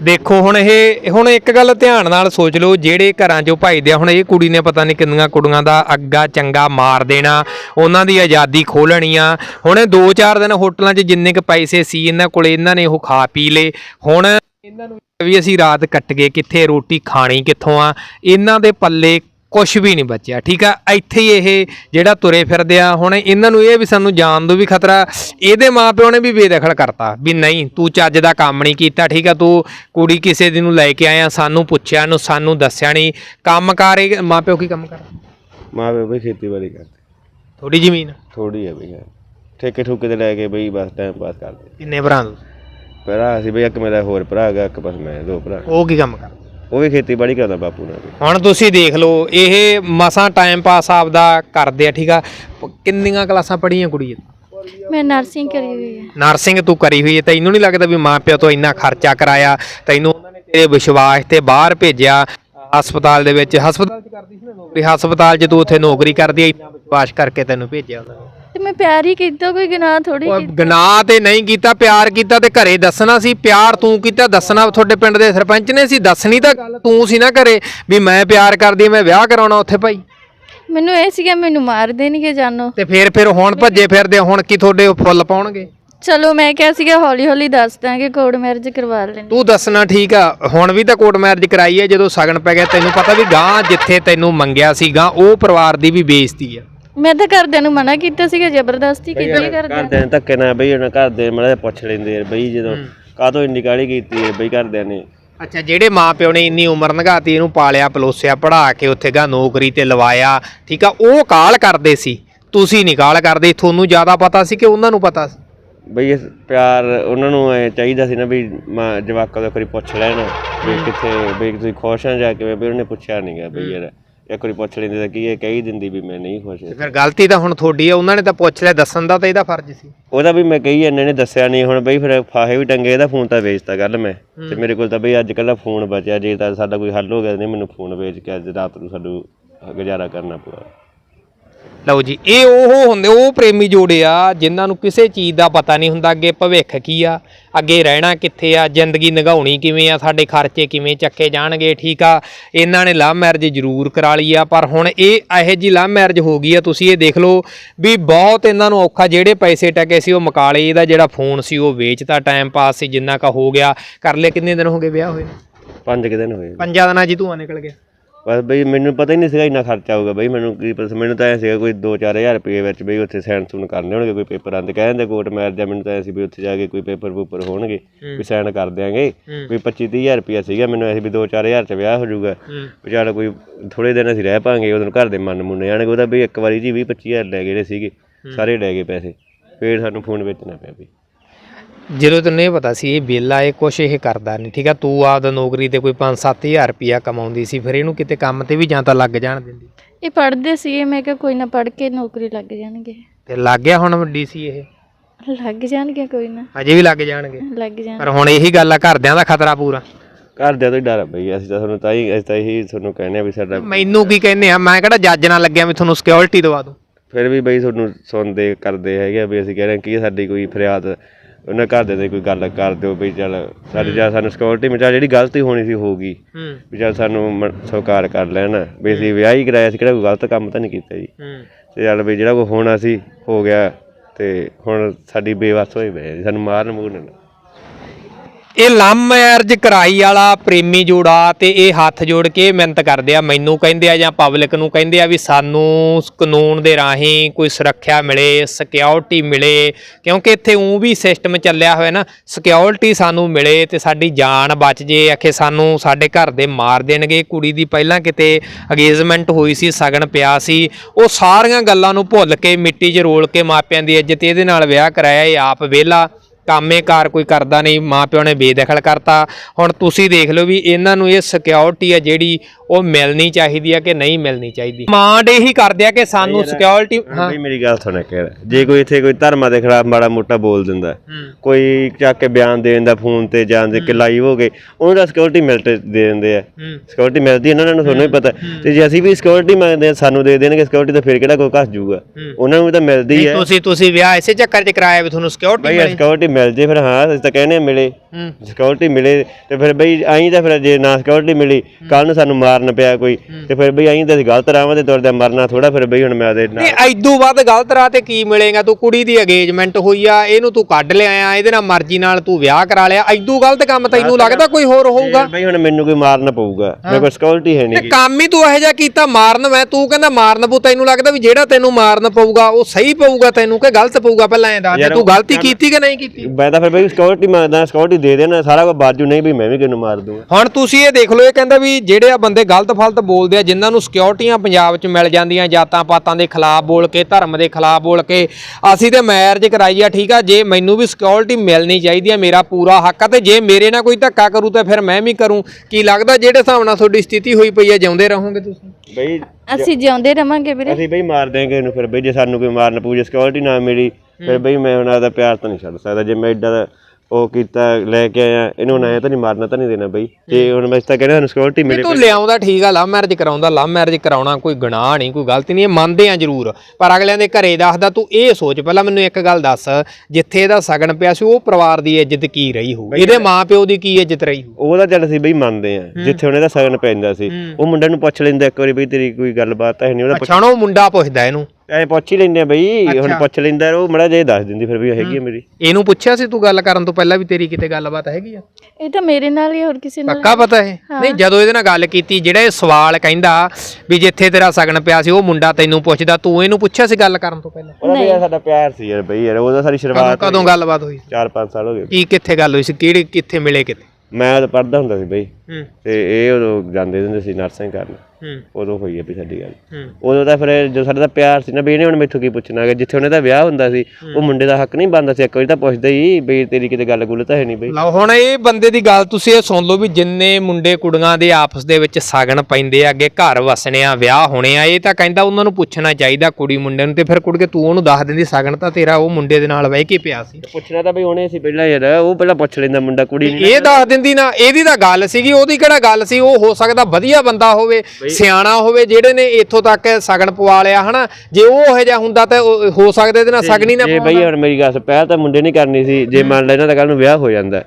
S1: ਦੇਖੋ, ਹੁਣ ਇਹ, ਹੁਣ ਇੱਕ ਗੱਲ ਧਿਆਨ ਨਾਲ ਸੋਚ ਲਓ, ਜਿਹੜੇ ਘਰਾਂ 'ਚੋਂ ਭਾਈਦੇ ਆ, ਹੁਣ ਇਹ ਕੁੜੀ ਨੇ ਪਤਾ ਨਹੀਂ ਕਿੰਨੀਆਂ ਕੁੜੀਆਂ ਦਾ ਅੱਗਾ ਚੰਗਾ ਮਾਰ ਦੇਣਾ, ਉਹਨਾਂ ਦੀ ਆਜ਼ਾਦੀ ਖੋਲਣੀ ਆ। ਹੁਣ ਇਹ 2-4 ਦਿਨ ਹੋਟਲਾਂ 'ਚ ਜਿੰਨੇ ਕ ਪੈਸੇ ਸੀ, ਇਹਨਾਂ ਕੋਲੇ ਇਹਨਾਂ ਨੇ ਉਹ ਖਾ ਪੀ ਲੇ ਹੁਣ ਇਹਨਾਂ ਨੂੰ ਵੀ ਅਸੀਂ ਰਾਤ ਕੱਟ ਗਏ, ਕਿੱਥੇ ਰੋਟੀ ਖਾਣੀ ਕਿੱਥੋਂ ਆ? ਇਹਨਾਂ ਦੇ ਪੱਲੇ ਕੁਝ ਵੀ ਨਹੀਂ ਬਚਿਆ ਠੀਕ ਆ? ਇੱਥੇ ਹੀ ਇਹ ਜਿਹੜਾ ਤੁਰੇ ਫਿਰਦੇ ਆ ਹੁਣ ਇਹਨਾਂ ਨੂੰ ਇਹ ਵੀ ਸਾਨੂੰ ਜਾਣ ਤੋਂ ਵੀ ਖਤਰਾ ਇਹਦੇ ਮਾਪਿਓ ਨੇ ਵੀ ਬੇਦਖਲ ਕਰਤਾ ਵੀ ਨਹੀਂ ਤੂੰ ਚੱਜ ਦਾ ਕੰਮ ਨਹੀਂ ਕੀਤਾ ਠੀਕ ਆ? ਤੂੰ ਕੁੜੀ ਕਿਸੇ ਦੀ ਨੂੰ ਲੈ ਕੇ ਆਇਆ ਸਾਨੂੰ ਪੁੱਛਿਆ ਨੂੰ ਸਾਨੂੰ ਦੱਸਿਆ ਨਹੀਂ ਕੰਮ ਕਾਰ ਇਹ ਮਾਪਿਓ ਕੀ ਕੰਮ ਕਰਦੇ?
S3: ਮਾਂ ਪਿਓ ਬਈ ਖੇਤੀਬਾੜੀ ਕਰਦੇ।
S1: ਥੋੜੀ ਜ਼ਮੀਨ?
S3: ਥੋੜੀ ਆ ਬਈ ਹਾਂ। ਠੇਕੇ ਠੁਕੇ ਤੇ ਲੈ ਕੇ ਬਈ ਬਸ ਟਾਈਮ ਪਾਸ ਕਰਦੇ।
S1: ਕਿੰਨੇ ਭਰਾ ਤੁਸੀਂ
S3: ਭਰਾ ਸੀ ਬਈ ਇੱਕ ਮੇਰਾ ਹੋਰ ਭਰਾ ਹੈਗਾ ਇੱਕ ਬਸ ਮੈਂ ਦੋ ਭਰਾ।
S1: ਉਹ ਕੀ ਕੰਮ ਕਰਦੇ?
S3: ਉਹ ਵੀ ਖੇਤੀਬਾੜੀ ਕਰਦਾ ਬਾਪੂ ਨਾਲ ਵੀ।
S1: ਹੁਣ ਤੁਸੀਂ ਦੇਖ ਲਓ ਇਹ ਮਸਾਂ ਟਾਈਮ ਪਾਸ ਆਪਦਾ ਕਰਦੇ ਆ ਠੀਕ ਆ? ਪ- ਕਿੰਨੀਆਂ ਕਲਾਸਾਂ ਪੜ੍ਹੀਆਂ ਕੁੜੀ
S2: ਮੈਂ ਨਰਸਿੰਗ ਕਰੀ ਹੋਈ ਹੈ
S1: ਨਰਸਿੰਗ ਤੂੰ ਕਰੀ ਹੋਈ ਹੈ ਤੈਨੂੰ ਨਹੀਂ ਲੱਗਦਾ ਵੀ ਮਾਪਿਆਂ ਤੋਂ ਇੰਨਾ ਖਰਚਾ ਕਰਾਇਆ? ਤੈਨੂੰ ਉਹਨਾਂ ਨੇ ਤੇਰੇ ਵਿਸ਼ਵਾਸ ਤੇ ਬਾਹਰ ਭੇਜਿਆ ਹਸਪਤਾਲ ਦੇ ਵਿੱਚ। ਹਸਪਤਾਲ 'ਚ ਕਰਦੀ ਸੀ ਨਾ ਨੌਕਰੀ? ਹਸਪਤਾਲ 'ਚ ਤੂੰ ਉੱਥੇ ਨੌਕਰੀ ਕਰਦੀ ਐ ਇੰਨਾ ਵਿਸ਼ਵਾਸ ਕਰਕੇ ਤੈਨੂੰ ਭੇਜਿਆ ਉਹਨਾਂ ਨੇ।
S2: ਤੇ ਮੈਂ ਪਿਆਰ ਹੀ ਕੀਤਾ ਕੋਈ ਗੁਨਾਹ ਥੋੜੀ
S1: ਉਹ ਗਨਾਹ ਤੇ ਨਹੀਂ ਕੀਤਾ ਪਿਆਰ ਕੀਤਾ ਤੇ ਘਰੇ ਦੱਸਣਾ ਸੀ ਪਿਆਰ ਤੂੰ ਕੀਤਾ ਦੱਸਣਾ ਤੁਹਾਡੇ ਪਿੰਡ ਦੇ ਸਰਪੰਚ ਨੇ ਸੀ ਦੱਸਣੀ ਤਾਂ ਗੱਲ ਤੂੰ ਸੀ ਨਾ ਘਰੇ ਵੀ ਮੈਂ ਪਿਆਰ ਕਰਦੀ ਮੈਂ ਵਿਆਹ ਕਰਾਉਣਾ ਉੱਥੇ ਭਾਈ।
S2: ਮੈਨੂੰ ਇਹ ਸੀਗਾ ਮੈਨੂੰ ਮਾਰ ਦੇਣਗੇ ਜਾਨੋ।
S1: ਤੇ ਫਿਰ ਫਿਰ ਹੁਣ ਭੱਜੇ ਫਿਰਦੇ ਹੁਣ ਕੀ ਤੁਹਾਡੇ ਉਹ ਫੁੱਲ ਪਾਉਣਗੇ?
S2: ਚਲੋ ਮੈਂ ਕਿਹਾ ਸੀਗਾ ਹੌਲੀ ਹੌਲੀ ਦੱਸ ਦਾਂਗੇ ਕੋਰਟ ਮੈਰਿਜ ਕਰਵਾ ਲੈਣੀ।
S1: ਤੂੰ ਦੱਸਣਾ ਠੀਕ ਆ ਹੁਣ ਵੀ ਤਾਂ ਕੋਰਟ ਮੈਰਿਜ ਕਰਾਈ ਹੈ ਜਦੋਂ ਸਗਨ ਪੈ ਗਿਆ ਤੈਨੂੰ ਪਤਾ ਵੀ ਗਾਂ ਜਿੱਥੇ ਤੈਨੂੰ ਮੰਗਿਆ ਸੀ ਗਾਂ ਉਹ ਪਰਿਵਾਰ ਦੀ ਵੀ ਬੇਇੱਜ਼ਤੀ ਆ।
S2: ਮੈਂ ਤਾਂ ਘਰਦਿਆਂ ਨੂੰ ਮਨਾ ਕੀਤਾ ਸੀਗਾ ਜ਼ਬਰਦਸਤੀ ਕੀਤੀ ਕਰਦੇ
S3: ਘਰਦਿਆਂ ਨੇ। ਧੱਕੇ ਨਾਲ ਬਈ ਉਹਨਾਂ ਘਰ ਦੇ ਮੜਾ ਪੁੱਛ ਲੈਂਦੇ ਆ ਬਈ ਜਦੋਂ ਕਾਹਤੋਂ ਇੰਨੀ ਕਾਹਲੀ ਕੀਤੀ ਹੈ ਬਈ ਘਰਦਿਆਂ ਨੇ।
S1: ਅੱਛਾ ਜਿਹੜੇ ਮਾਪਿਓ ਨੇ ਇੰਨੀ ਉਮਰ ਲੰਘਾਤੀ ਇਹਨੂੰ ਪਾਲਿਆ ਪਲੋਸਿਆ ਪੜ੍ਹਾ ਕੇ ਉੱਥੇ ਗਾ ਨੌਕਰੀ ਤੇ ਲਵਾਇਆ ਠੀਕ ਆ? ਉਹ ਕਾਲ ਕਰਦੇ ਸੀ? ਤੁਸੀਂ ਨਹੀਂ ਕਾਲ ਕਰਦੇ ਤੁਹਾਨੂੰ ਜ਼ਿਆਦਾ ਪਤਾ ਸੀ ਕਿ ਉਹਨਾਂ ਨੂੰ ਪਤਾ ਸੀ?
S3: ਬਈ ਇਸ ਪਿਆਰ ਉਹਨਾਂ ਨੂੰ ਐ ਚਾਹੀਦਾ ਸੀ ਨਾ ਵੀ ਮਾਂ ਜਵਾਕਾਂ ਦਾ ਕੋਈ ਪੁੱਛ ਲੈਣ ਵੀ ਕਿੱਥੇ ਵੀ ਤੁਸੀਂ ਖੁਸ਼ ਆ ਜਾ ਕੇ ਵੀ ਉਹਨੇ ਪੁੱਛਿਆ ਨਹੀਂਗਾ ਬਈ ਯਾਰ। ਇੱਕ ਵਾਰੀ ਪੁੱਛ ਲੈਂਦੇ ਤਾਂ ਕੀ ਇਹ ਕਹੀ ਦਿੰਦੀ ਵੀ ਮੈਂ ਨਹੀਂ ਖੁਸ਼।
S1: ਤੇ ਫਿਰ ਗਲਤੀ ਤਾਂ ਹੁਣ ਤੁਹਾਡੀ ਆ ਉਹਨਾਂ ਨੇ ਤਾਂ ਪੁੱਛ ਲਿਆ ਦੱਸਣ ਦਾ ਤਾਂ ਇਹਦਾ ਫਰਜ਼ ਸੀ।
S3: ਉਹਦਾ ਵੀ ਮੈਂ ਕਹੀ ਇਹਨੇ ਨੇ ਦੱਸਿਆ ਨਹੀਂ ਹੁਣ ਬਈ ਫਿਰ ਫਾਹੇ ਵੀ ਟੰਗੇ ਇਹਦਾ ਫੋਨ ਤਾਂ ਵੇਚਤਾ ਕੱਲ ਮੈਂ। ਤੇ ਮੇਰੇ ਕੋਲ ਤਾਂ ਬਈ ਅੱਜ ਕੱਲ੍ਹ ਫੋਨ ਬਚਿਆ ਜੇ ਤਾਂ ਸਾਡਾ ਕੋਈ ਹੱਲ ਹੋ ਗਿਆ ਨਹੀਂ ਮੈਨੂੰ ਫੋਨ ਵੇਚ ਕੇ ਅੱਜ ਰਾਤ ਨੂੰ ਸਾਨੂੰ ਗੁਜ਼ਾਰਾ ਕਰਨਾ ਪਊਗਾ।
S1: ਲਓ ਜੀ ਇਹ ਉਹ ਹੁੰਦੇ ਉਹ ਪ੍ਰੇਮੀ ਜੋੜੇ ਆ ਜਿਨ੍ਹਾਂ ਨੂੰ ਕਿਸੇ ਚੀਜ਼ ਦਾ ਪਤਾ ਨਹੀਂ ਹੁੰਦਾ ਅੱਗੇ ਭਵਿੱਖ ਕੀ ਆ ਅੱਗੇ ਰਹਿਣਾ ਕਿੱਥੇ ਆ ਜ਼ਿੰਦਗੀ ਨਿਗਾਉਣੀ ਕਿਵੇਂ ਆ ਸਾਡੇ ਖਰਚੇ ਕਿਵੇਂ ਚੱਕੇ ਜਾਣਗੇ ਠੀਕ ਆ ਇਹਨਾਂ ਨੇ ਲਵ ਮੈਰਿਜ ਜ਼ਰੂਰ ਕਰਾ ਲਈ ਆ ਪਰ ਹੁਣ ਇਹ ਇਹੋ ਜੀ ਲਵ ਮੈਰਿਜ ਹੋ ਗਈ ਆ ਤੁਸੀਂ ਇਹ ਦੇਖ ਲਓ ਵੀ ਬਹੁਤ ਇਹਨਾਂ ਨੂੰ ਔਖਾ ਜਿਹੜੇ ਪੈਸੇ ਟਕੇ ਸੀ ਉਹ ਮਕਾਲੇ ਇਹਦਾ ਜਿਹੜਾ ਫੋਨ ਸੀ ਉਹ ਵੇਚਤਾ ਟਾਈਮ ਪਾਸ ਸੀ ਜਿੰਨਾ ਕਾ ਹੋ ਗਿਆ ਕਰ ਲਿਆ ਕਿੰਨੇ ਦਿਨ ਹੋ ਗਏ ਵਿਆਹ ਹੋਏ?
S3: ਪੰਜ ਕੁ ਦਿਨ ਹੋਏ
S1: ਪੰਜਾਂ ਦਿਨਾਂ ਹੀ ਧੂੰਆਂ ਨਿਕਲ ਗਿਆ
S3: ਬਸ ਬਈ ਮੈਨੂੰ ਪਤਾ ਹੀ ਨਹੀਂ ਸੀਗਾ ਇੰਨਾ ਖਰਚਾ ਆਊਗਾ ਬਈ ਮੈਨੂੰ ਕੀ ਪਤਾ ਮੈਨੂੰ ਤਾਂ ਐ ਸੀਗਾ ਕੋਈ 2-4000 ਰੁਪਏ ਵਿੱਚ ਬਈ ਉੱਥੇ ਸਾਈਨ ਸੂਨ ਕਰਨੇ ਹੋਣਗੇ ਕੋਈ ਪੇਪਰਾਂ ਤੇ ਕਹਿੰਦੇ ਕੋਰਟ ਮੈਰਿਜ ਦਾ ਮੈਨੂੰ ਤਾਂ ਐ ਸੀ ਵੀ ਉੱਥੇ ਜਾ ਕੇ ਕੋਈ ਪੇਪਰ ਪੂਪਰ ਹੋਣਗੇ ਵੀ ਸਾਈਨ ਕਰ ਦਿਆਂਗੇ। ਵੀ 25-30000 ਰੁਪਏ ਸੀਗਾ ਮੈਨੂੰ ਐ ਸੀ ਵੀ 2-4000 ਚ ਵਿਆਹ ਹੋ ਜਾਊਗਾ। ਵੀ ਚੱਲ ਕੋਈ ਥੋੜੇ ਦਿਨ ਅਸੀਂ ਰਹਿ ਪਾਂਗੇ ਉਦੋਂ ਘਰ ਦੇ ਮਨ ਮੁੰਨੇ ਜਾਣਗੇ ਉਹਦਾ ਵੀ ਇੱਕ ਵਾਰੀ ਜੀ 20-25000 ਲੈ ਗਏ ਸੀਗੇ ਸਾਰੇ ਲੈ ਗਏ ਪੈਸੇ ਫੇਰ ਸਾਨੂੰ ਫੋਨ ਵੇਚਣਾ ਪਿਆ ਵੀ
S1: ਜਦੋਂ ਤੈਨੂੰ ਇਹ ਪਤਾ ਸੀ ਇਹ ਬੇਲਾ ਇਹ ਕੁਛ ਇਹ ਕਰਦਾ ਨਹੀਂ ਠੀਕ ਆ? ਤੂੰ ਆਪਦਾ ਨੌਕਰੀ ਤੇ ਕੋਈ 5-7000 ਰੁਪਿਆ ਕਮਾਉਂਦੀ ਸੀ ਫਿਰ ਇਹਨੂੰ ਕਿਤੇ ਕੰਮ ਤੇ ਵੀ ਜਾਂ ਤਾਂ ਲੱਗ ਜਾਣ ਦਿੰਦੀ।
S2: ਇਹ ਪੜ੍ਹਦੇ ਸੀ ਮੈਂ ਕਿਹਾ ਕੋਈ ਨਾ ਪੜ੍ਹ ਕੇ ਨੌਕਰੀ ਲੱਗ ਜਾਣਗੇ।
S1: ਤੇ ਲੱਗ ਗਿਆ ਹੁਣ ਡੀਸੀ ਇਹ?
S2: ਲੱਗ ਜਾਣਗੇ ਕੋਈ ਨਾ।
S1: ਅਜੇ ਵੀ ਲੱਗ ਜਾਣਗੇ।
S2: ਲੱਗ ਜਾਣ
S1: ਪਰ ਹੁਣ ਇਹੀ ਗੱਲ ਆ ਘਰਦਿਆਂ ਦਾ ਖਤਰਾ ਪੂਰਾ।
S3: ਘਰਦਿਆਂ ਤੋਂ ਹੀ ਡਰ ਆ ਬਈ ਅਸੀਂ ਤਾਂ ਤੁਹਾਨੂੰ ਤਾਂ ਹੀ ਅਸੀਂ ਤਾਂ ਇਹੀ ਤੁਹਾਨੂੰ ਕਹਿੰਦੇ ਆ ਵੀ ਸਾਡਾ
S1: ਮੈਨੂੰ ਕੀ ਕਹਿੰਦੇ ਆ? ਮੈਂ ਕਿਹੜਾ ਜੱਜ ਨਾਲ ਲੱਗਿਆ ਵੀ ਤੁਹਾਨੂੰ ਸਿਕਿਉਰਿਟੀ ਦਵਾ ਦੂੰ।
S3: ਫਿਰ ਵੀ ਬਈ ਤੁਹਾਨੂੰ ਸੁਣਦੇ ਕਰਦੇ ਹੈਗੇ ਆ ਵੀ ਅਸੀਂ ਕਹਿ ਰਹੇ ਕਿ ਸਾਡੀ ਕੋਈ ਫਰਿਆਦ ਉਹਨਾਂ ਘਰ ਦੇ ਕੋਈ ਗੱਲ ਕਰ ਦਿਓ ਵੀ ਚੱਲ ਸਾਡੀ ਜਾਂ ਸਾਨੂੰ ਸਿਕਿਉਰਿਟੀ ਮਿਲ ਜਿਹੜੀ ਗਲਤੀ ਹੋਣੀ ਸੀ ਹੋ ਗਈ
S1: ਹੂੰ।
S3: ਵੀ ਚੱਲ ਸਾਨੂੰ ਮ- ਸਵੀਕਾਰ ਕਰ ਲੈਣ। ਵੀ ਅਸੀਂ ਵਿਆਹ ਹੀ ਕਰਾਇਆ ਸੀ ਕਿਹੜਾ ਕੋਈ ਗਲਤ ਕੰਮ ਤਾਂ ਨਹੀਂ ਕੀਤਾ ਜੀ।
S1: ਹੂੰ।
S3: ਤੇ ਚੱਲ ਵੀ ਜਿਹੜਾ ਕੋ ਹੋਣਾ ਸੀ ਹੋ ਗਿਆ ਤੇ ਹੁਣ ਸਾਡੀ ਬੇਵਸ ਹੋਈ ਜੀ, ਸਾਨੂੰ ਮਾਰਨ ਮੂਰਨ
S1: ਇਹ ਲੰਮ ਮੈਰਜ਼ ਕਰਾਈ ਵਾਲਾ ਪ੍ਰੇਮੀ ਜੋੜਾ ਤੇ ਇਹ ਹੱਥ ਜੋੜ ਕੇ ਮਿਹਨਤ ਕਰਦੇ ਆ। ਮੈਨੂੰ ਕਹਿੰਦੇ ਆ ਜਾਂ ਪਬਲਿਕ ਨੂੰ ਕਹਿੰਦੇ ਆ ਵੀ ਸਾਨੂੰ ਕਾਨੂੰਨ ਦੇ ਰਾਹੀਂ ਕੋਈ ਸੁਰੱਖਿਆ ਮਿਲੇ ਸਿਕਿਉਰਿਟੀ ਮਿਲੇ, ਕਿਉਂਕਿ ਇੱਥੇ ਉਹ ਵੀ ਸਿਸਟਮ ਚੱਲਿਆ ਹੋਇਆ ਨਾ ਸਿਕਿਉਰਿਟੀ ਸਾਨੂੰ ਮਿਲੇ ਤੇ ਸਾਡੀ ਜਾਨ ਬਚ ਜੇ, ਆਖੇ ਸਾਨੂੰ ਸਾਡੇ ਘਰ ਦੇ ਮਾਰ ਦੇਣਗੇ। ਕੁੜੀ ਦੀ ਪਹਿਲਾਂ ਕਿਤੇ ਅਗੇਜਮੈਂਟ ਹੋਈ ਸੀ, ਸਗਨ ਪਿਆ ਸੀ। ਉਹ ਸਾਰੀਆਂ ਗੱਲਾਂ ਨੂੰ ਭੁੱਲ ਕੇ ਮਿੱਟੀ 'ਚ ਰੋਲ ਕੇ ਮਾਪਿਆਂ ਦੀ ਇੱਜ਼ਤ ਇਹਦੇ ਨਾਲ ਵਿਆਹ ਕਰਾਇਆ, ਇਹ ਆਪ ਵਿਹਲਾ। ਕੰਮੇ ਕਾਰ ਕੋਈ ਕਰਦਾ ਨਹੀਂ ਮਾਪਿਓ ਨੇ ਬੇਦਖਲ ਕਰਤਾ। ਹੁਣ ਤੁਸੀਂ ਦੇਖ ਲਓ ਵੀ ਇਹਨਾਂ ਨੂੰ ਇਹ ਸਿਕਿਉਰਿਟੀ ਆ ਜਿਹੜੀ ਉਹ ਮਿਲਣੀ ਚਾਹੀਦੀ ਆ ਕਿ ਨਹੀਂ ਮਿਲਣੀ ਚਾਹੀਦੀ। ਮਾਂਡ ਇਹੀ ਕਰਦੇ ਆ ਕਿ ਸਾਨੂੰ ਸਿਕਿਉਰਿਟੀ ਹਾਂ
S3: ਬਈ ਮੇਰੀ ਗੱਲ ਸੁਣ ਕੇ ਜੇ ਕੋਈ ਇੱਥੇ ਕੋਈ ਧਰਮਾਂ ਦੇ ਖਿਲਾਫ ਮਾੜਾ ਮੋਟਾ ਬੋਲ ਦਿੰਦਾ ਕੋਈ ਚੱਕ ਕੇ ਬਿਆਨ ਦੇ ਦਿੰਦਾ ਫੋਨ ਤੇ ਜਾਂ ਦੇ ਕਿ ਲਾਈਵ ਹੋ ਗਏ ਉਹਨੂੰ ਤਾਂ ਸਿਕਿਉਰਿਟੀ ਮਿਲ ਤੇ ਦੇ ਦਿੰਦੇ ਆ। ਸਿਕਿਉਰਿਟੀ ਮਿਲਦੀ ਇਹਨਾਂ ਨੂੰ ਤੁਹਾਨੂੰ ਵੀ ਪਤਾ। ਤੇ ਜੇ ਅਸੀਂ ਵੀ ਸਿਕਿਉਰਿਟੀ ਮੰਗਦੇ ਆ ਸਾਨੂੰ ਦੇ ਦੇਣਗੇ ਸਿਕਿਉਰਿਟੀ ਤਾਂ ਫਿਰ ਕਿਹੜਾ ਕੋਈ ਘਸ ਜਾਊਗਾ ਉਹਨਾਂ ਨੂੰ ਤਾਂ ਮਿਲਦੀ ਹੈ।
S1: ਤੁਸੀਂ ਤੁਸੀਂ ਵਿਆਹ ਇਸੇ ਚੱਕਰ 'ਚ ਕਰਾਇਆ ਵੀ ਤੁਹਾਨੂੰ ਸਿਕਿਉਰਿਟੀ
S3: ਬਈ ਸਿਕਿਉਰਿਟੀ ਮਿਲ ਜੇ ਫਿਰ ਹਾਂ ਅਸੀਂ ਤਾਂ ਕਹਿੰਦੇ ਆ ਮਿਲੇ
S1: ਹੂੰ।
S3: ਸਿਕਿਉਰਿਟੀ ਮਿਲੇ ਤੇ ਫਿਰ ਬਈ ਆਈ ਤਾਂ ਫਿਰ ਜੇ ਨਾ ਸਿਕਿਉਰਿਟੀ ਮਿਲੀ ਕੱਲ ਨੂੰ ਸਾਨੂੰ ਮਾਰਨ ਪਿਆ ਕੋਈ ਤੇ ਫਿਰ ਬਈ ਆਈ ਤਾਂ ਅਸੀਂ ਗਲਤ ਰਾਵਾਂ ਤੇ ਤੁਰਦੇ ਮਰਨਾ ਥੋੜਾ ਫਿਰ ਬਈ ਹੁਣ ਮੈਂ ਉਹਦੇ ਨਾਲ।
S1: ਨਹੀਂ ਐਦੋਂ ਵੱਧ ਗਲਤ ਰਾਹ ਤੇ ਕੀ ਮਿਲੇਗਾ? ਤੂੰ ਕੁੜੀ ਦੀ ਅਗੇਜਮੈਂਟ ਹੋਈ ਆ ਇਹਨੂੰ ਤੂੰ ਕੱਢ ਲਿਆ ਇਹਦੇ ਨਾਲ ਮਰਜ਼ੀ ਨਾਲ ਤੂੰ ਵਿਆਹ ਕਰਾ ਲਿਆ ਐਦੋਂ ਗਲਤ ਕੰਮ ਤੈਨੂੰ ਲੱਗਦਾ ਕੋਈ ਹੋਰ ਹੋਊਗਾ?
S3: ਬਈ ਹੁਣ ਮੈਨੂੰ ਕੋਈ ਮਾਰਨਾ ਪਊਗਾ ਮੇਰੇ ਕੋਲ ਸਿਕਿਉਰਿਟੀ ਹੈ ਨਹੀਂ
S1: ਤੇ ਕੰਮ ਹੀ ਤੂੰ ਇਹੋ ਜਿਹਾ ਕੀਤਾ ਮਾਰਨ ਮੈਂ ਤੂੰ ਕਹਿੰਦਾ ਮਾਰਨ ਪਊ ਤੈਨੂੰ ਲੱਗਦਾ ਵੀ ਜਿਹੜਾ ਤੈਨੂੰ ਮਾਰਨ ਪਊਗਾ ਉਹ ਸਹੀ ਪਊਗਾ ਤੈਨੂੰ ਕਿ ਗਲਤ ਪਊਗਾ? ਪਹਿਲਾਂ ਐਂ ਦੱਸ ਦੇ ਤੂੰ ਗਲਤੀ ਕੀਤੀ ਕਿ ਨਹੀਂ ਕੀਤੀ?
S3: ਮੈਂ ਤਾਂ ਫਿਰ ਬਈ ਸਿਕਿਉਰਿਟੀ ਮੰਗਦਾ ਸਿਕਿਉਰਿਟੀ ਦੇ ਦੇਣਾ ਸਾਰਾ ਕੁਝ ਬਾਜੂ ਨਹੀਂ ਵੀ ਮੈਂ ਵੀ ਕਿਹਨੂੰ ਮਾਰ ਦੂੰਗਾ।
S1: ਹੁਣ ਤੁਸੀਂ ਇਹ ਦੇਖ ਲਓ ਇਹ ਕਹਿੰਦਾ ਵੀ ਜਿਹੜੇ ਆ ਬੰਦੇ ਗਲਤ ਫਲਤ ਬੋਲਦੇ ਆ ਜਿਨ੍ਹਾਂ ਨੂੰ ਸਿਕਿਉਰਿਟੀਆਂ ਪੰਜਾਬ 'ਚ ਮਿਲ ਜਾਂਦੀਆਂ ਜਾਤਾਂ ਪਾਤਾਂ ਦੇ ਖਿਲਾਫ ਬੋਲ ਕੇ ਧਰਮ ਦੇ ਖਿਲਾਫ ਬੋਲ ਕੇ ਅਸੀਂ ਤੇ ਮੈਰਿਜ ਕਰਾਈ ਆ ਠੀਕ ਆ ਜੇ ਮੈਨੂੰ ਵੀ ਸਿਕਿਉਰਿਟੀ ਮਿਲਣੀ ਚਾਹੀਦੀ ਆ ਮੇਰਾ ਪੂਰਾ ਹੱਕ ਆ ਤੇ ਜੇ ਮੇਰੇ ਨਾਲ ਕੋਈ ਧੱਕਾ ਕਰੂ ਤਾਂ ਫਿਰ ਮੈਂ ਵੀ ਕਰੂੰ। ਕੀ ਲੱਗਦਾ ਜਿਹੜੇ ਹਿਸਾਬ ਨਾਲ ਤੁਹਾਡੀ ਸਥਿਤੀ ਹੋਈ ਪਈ ਆ ਜਿਉਂਦੇ ਰਹੋਗੇ ਤੁਸੀਂ?
S3: ਬਈ
S2: ਅਸੀਂ ਜਿਉਂਦੇ ਰਵਾਂਗੇ ਵੀਰੇ।
S3: ਅਸੀਂ ਬਈ ਮਾਰ ਦੇਂਗੇ ਇਹਨੂੰ ਫਿਰ ਬਈ ਜੇ ਸਾਨੂੰ ਕੋਈ ਮਾਰਨ ਪਊ ਜੇ ਸਿਕਿਉਰਿਟੀ ਨਾ ਮਿਲੀ ਫਿਰ ਬਈ ਮੈਂ ਉਹਨਾਂ ਦਾ ਪਿਆਰ ਤਾਂ ਨਹੀਂ ਛੱਡ ਸਕਦਾ। ਜੇ ਮੈਂ ਏਡਾ ਉਹ ਕੀਤਾ ਲੈ ਕੇ ਆਇਆ ਇਹਨੂੰ ਨਾ ਤਾਂ ਨਹੀਂ ਮਾਰਨਾ ਤਾਂ ਨਹੀਂ ਦੇਣਾ ਬਈ। ਤੇ ਹੁਣ ਮੈਂ ਤਾਂ ਕਹਿੰਦਾ ਸਾਨੂੰ ਸਿਕਿਉਰਿਟੀ ਮਿਲੇ
S1: ਤੂੰ ਲਿਆਉਂਦਾ ਠੀਕ ਆ ਲਵ ਮੈਰਿਜ ਕਰਾਉਂਦਾ ਲਵ ਮੈਰਿਜ ਕਰਾਉਣਾ ਕੋਈ ਗੁਨਾਹ ਨਹੀਂ ਕੋਈ ਗਲਤੀ ਨਹੀਂ ਇਹ ਮੰਨਦੇ ਆ ਜ਼ਰੂਰ। ਪਰ ਅਗਲਿਆਂ ਦੇ ਘਰੇ ਦੱਸਦਾ ਤੂੰ ਇਹ ਸੋਚ ਪਹਿਲਾਂ ਮੈਨੂੰ ਇੱਕ ਗੱਲ ਦੱਸ ਜਿੱਥੇ ਇਹਦਾ ਸਗਨ ਪਿਆ ਸੀ ਉਹ ਪਰਿਵਾਰ ਦੀ ਇੱਜ਼ਤ ਕੀ ਰਹੀ ਹੋਊ? ਇਹਦੇ ਮਾਪਿਓ ਦੀ ਕੀ ਇੱਜ਼ਤ ਰਹੀ ਹੋਊ?
S3: ਉਹਦਾ ਚੱਲ ਸੀ ਬਈ ਮੰਨਦੇ ਆ ਜਿੱਥੇ ਉਹਨੇ ਦਾ ਸਗਨ ਪੈਂਦਾ ਸੀ। ਉਹ ਮੁੰਡੇ ਨੂੰ ਪੁੱਛ ਲੈਂਦਾ ਇੱਕ ਵਾਰੀ ਬਈ ਤੇਰੀ ਕੋਈ ਗੱਲਬਾਤ ਹੈ ਨਹੀਂ ਉਹਦਾ
S1: ਉਹ ਮੁੰਡਾ ਪੁੱਛਦਾ ਇਹਨੂੰ।
S3: ਐ ਪੁੱਛ ਹੀ ਲੈਂਦੇ ਆ ਬਈ ਹੁਣ ਪੁੱਛ ਲੈਂਦਾ ਉਹ ਮੜਾ ਜੇ ਦੱਸ ਦਿੰਦੀ ਫਿਰ ਵੀ ਹੈਗੀ ਆ ਮੇਰੀ।
S1: ਇਹਨੂੰ ਪੁੱਛਿਆ ਸੀ ਤੂੰ ਗੱਲ ਕਰਨ ਤੋਂ ਪਹਿਲਾਂ ਵੀ ਤੇਰੀ ਕਿਤੇ ਗੱਲਬਾਤ ਹੈਗੀ ਆ?
S2: ਇਹ ਤਾਂ ਮੇਰੇ ਨਾਲ ਹੀ ਹੋਰ ਕਿਸੇ ਨਾਲ
S1: ਪੱਕਾ ਪਤਾ ਇਹ? ਨਹੀਂ ਜਦੋਂ ਇਹਦੇ ਨਾਲ ਗੱਲ ਕੀਤੀ ਜਿਹੜਾ ਇਹ ਸਵਾਲ ਕਹਿੰਦਾ ਵੀ ਜਿੱਥੇ ਤੇਰਾ ਸਗਨ ਪਿਆ ਸੀ ਉਹ ਮੁੰਡਾ ਤੈਨੂੰ ਪੁੱਛਦਾ ਤੂੰ ਇਹਨੂੰ ਪੁੱਛਿਆ ਸੀ ਗੱਲ ਕਰਨ ਤੋਂ ਪਹਿਲਾਂ?
S3: ਉਹਦਾ ਵੀ ਯਾਰ ਸਾਡਾ ਪਿਆਰ ਸੀ ਯਾਰ ਬਈ ਯਾਰ ਉਹਦਾ ਸਾਡੀ ਸ਼ੁਰੂਆਤ
S1: ਕਦੋਂ ਗੱਲਬਾਤ ਹੋਈ
S3: 4-5 ਸਾਲ ਹੋ ਗਏ।
S1: ਕੀ ਕਿੱਥੇ ਗੱਲ ਹੋਈ ਸੀ? ਕਿਹੜੇ ਕਿੱਥੇ ਮਿਲੇ ਕਿਤੇ?
S3: ਮੈਂ ਤਾਂ ਪੜਦਾ ਹੁੰਦਾ ਸੀ ਬਈ।
S1: ਹੂੰ
S3: ਤੇ ਇਹ ਉਦੋਂ ਜਾਂਦੇ ਹੁੰਦੇ ਸੀ ਨਰਸਿੰਗ ਕਰਨ।
S1: ਹੂੰ।
S3: ਉਦੋਂ ਹੋਈ ਆ ਵੀ ਸਾਡੀ ਗੱਲ।
S1: ਹੂੰ।
S3: ਉਦੋਂ ਤਾਂ ਫਿਰ ਜੋ ਸਾਡਾ ਤਾਂ ਪਿਆਰ ਸੀ ਨਾ ਵੀ ਇਹਨੇ ਹੁਣ ਮੈਥੋਂ ਕੀ ਪੁੱਛਣਾ ਹੈਗਾ? ਜਿੱਥੇ ਉਹਨੇ ਦਾ ਵਿਆਹ ਹੁੰਦਾ ਸੀ ਉਹ ਮੁੰਡੇ ਦਾ ਹੱਕ ਨਹੀਂ ਬਣਦਾ ਸੀ। ਇੱਕ ਵਾਰੀ ਤਾਂ ਪੁੱਛਦਾ ਹੀ ਵੀ ਤੇਰੀ ਕਿਤੇ ਗੱਲ ਗੁੱਲ ਤਾਂ ਹੈ ਨਹੀਂ ਬਈ।
S1: ਲਓ ਹੁਣ ਇਹ ਬੰਦੇ ਦੀ ਗੱਲ ਤੁਸੀਂ ਇਹ ਸੁਣ ਲਓ ਵੀ ਜਿੰਨੇ ਮੁੰਡੇ ਕੁੜੀਆਂ ਦੇ ਆਪਸ ਦੇ ਵਿੱਚ ਸਾਗਣ ਪੈਂਦੇ ਆ ਅੱਗੇ ਘਰ ਵਸਣੇ ਆ ਵਿਆਹ ਹੋਣੇ ਆ ਇਹ ਤਾਂ ਕਹਿੰਦਾ ਉਹਨਾਂ ਨੂੰ ਪੁੱਛਣਾ ਚਾਹੀਦਾ ਕੁੜੀ ਮੁੰਡੇ ਨੂੰ ਤੇ ਫਿਰ ਕੁੜਕੇ ਤੂੰ ਉਹਨੂੰ ਦੱਸ ਦਿੰਦੀ ਸਾਗਣ ਤਾਂ ਤੇਰਾ ਉਹ ਮੁੰਡੇ ਦੇ ਨਾਲ ਬਹਿ ਕੇ ਪਿਆ ਸੀ।
S3: ਪੁੱਛਣਾ ਤਾਂ ਬਈ ਉਹਨੇ ਸੀ ਪਹਿਲਾਂ ਯਾਰ ਉਹ ਪਹਿਲਾਂ ਪੁੱਛ ਲੈਂਦਾ ਮੁੰਡਾ ਕੁੜੀ ਨੂੰ
S1: ਇਹ ਦੱਸ ਦਿੰਦੀ ਨਾ ਇਹਦੀ ਤਾਂ ਗੱਲ ਸੀਗੀ ਉਹਦੀ ਕਿਹੜਾ ਗੱਲ ਸੀ ਉਹ ਹੋ ਸਕਦਾ ਵਧੀਆ ਬੰਦਾ ਹੋਵੇ। ਸਿਆਣਾ ਹੋਵੇ ਜਿਹੜੇ ਨੇ ਇੱਥੋਂ ਤੱਕ ਸਗਣ ਪਵਾ ਲਿਆ ਹਨਾ? ਜੇ ਉਹ ਇਹੋ ਜਿਹਾ ਹੁੰਦਾ ਤਾਂ ਉਹ- ਹੋ ਸਕਦਾ ਇਹਦੇ ਨਾਲ ਸਗਣੀ ਨਾ
S3: ਜੇ ਬਈ ਹੁਣ ਮੇਰੀ ਗੱਲ ਪਹਿਲਾਂ ਤਾਂ ਮੁੰਡੇ ਨਹੀਂ ਕਰਨੀ ਸੀ ਜੇ ਮੰਨ ਲੈ ਇਹਨਾਂ ਦਾ ਕੱਲ ਨੂੰ ਵਿਆਹ ਹੋ ਜਾਂਦਾ।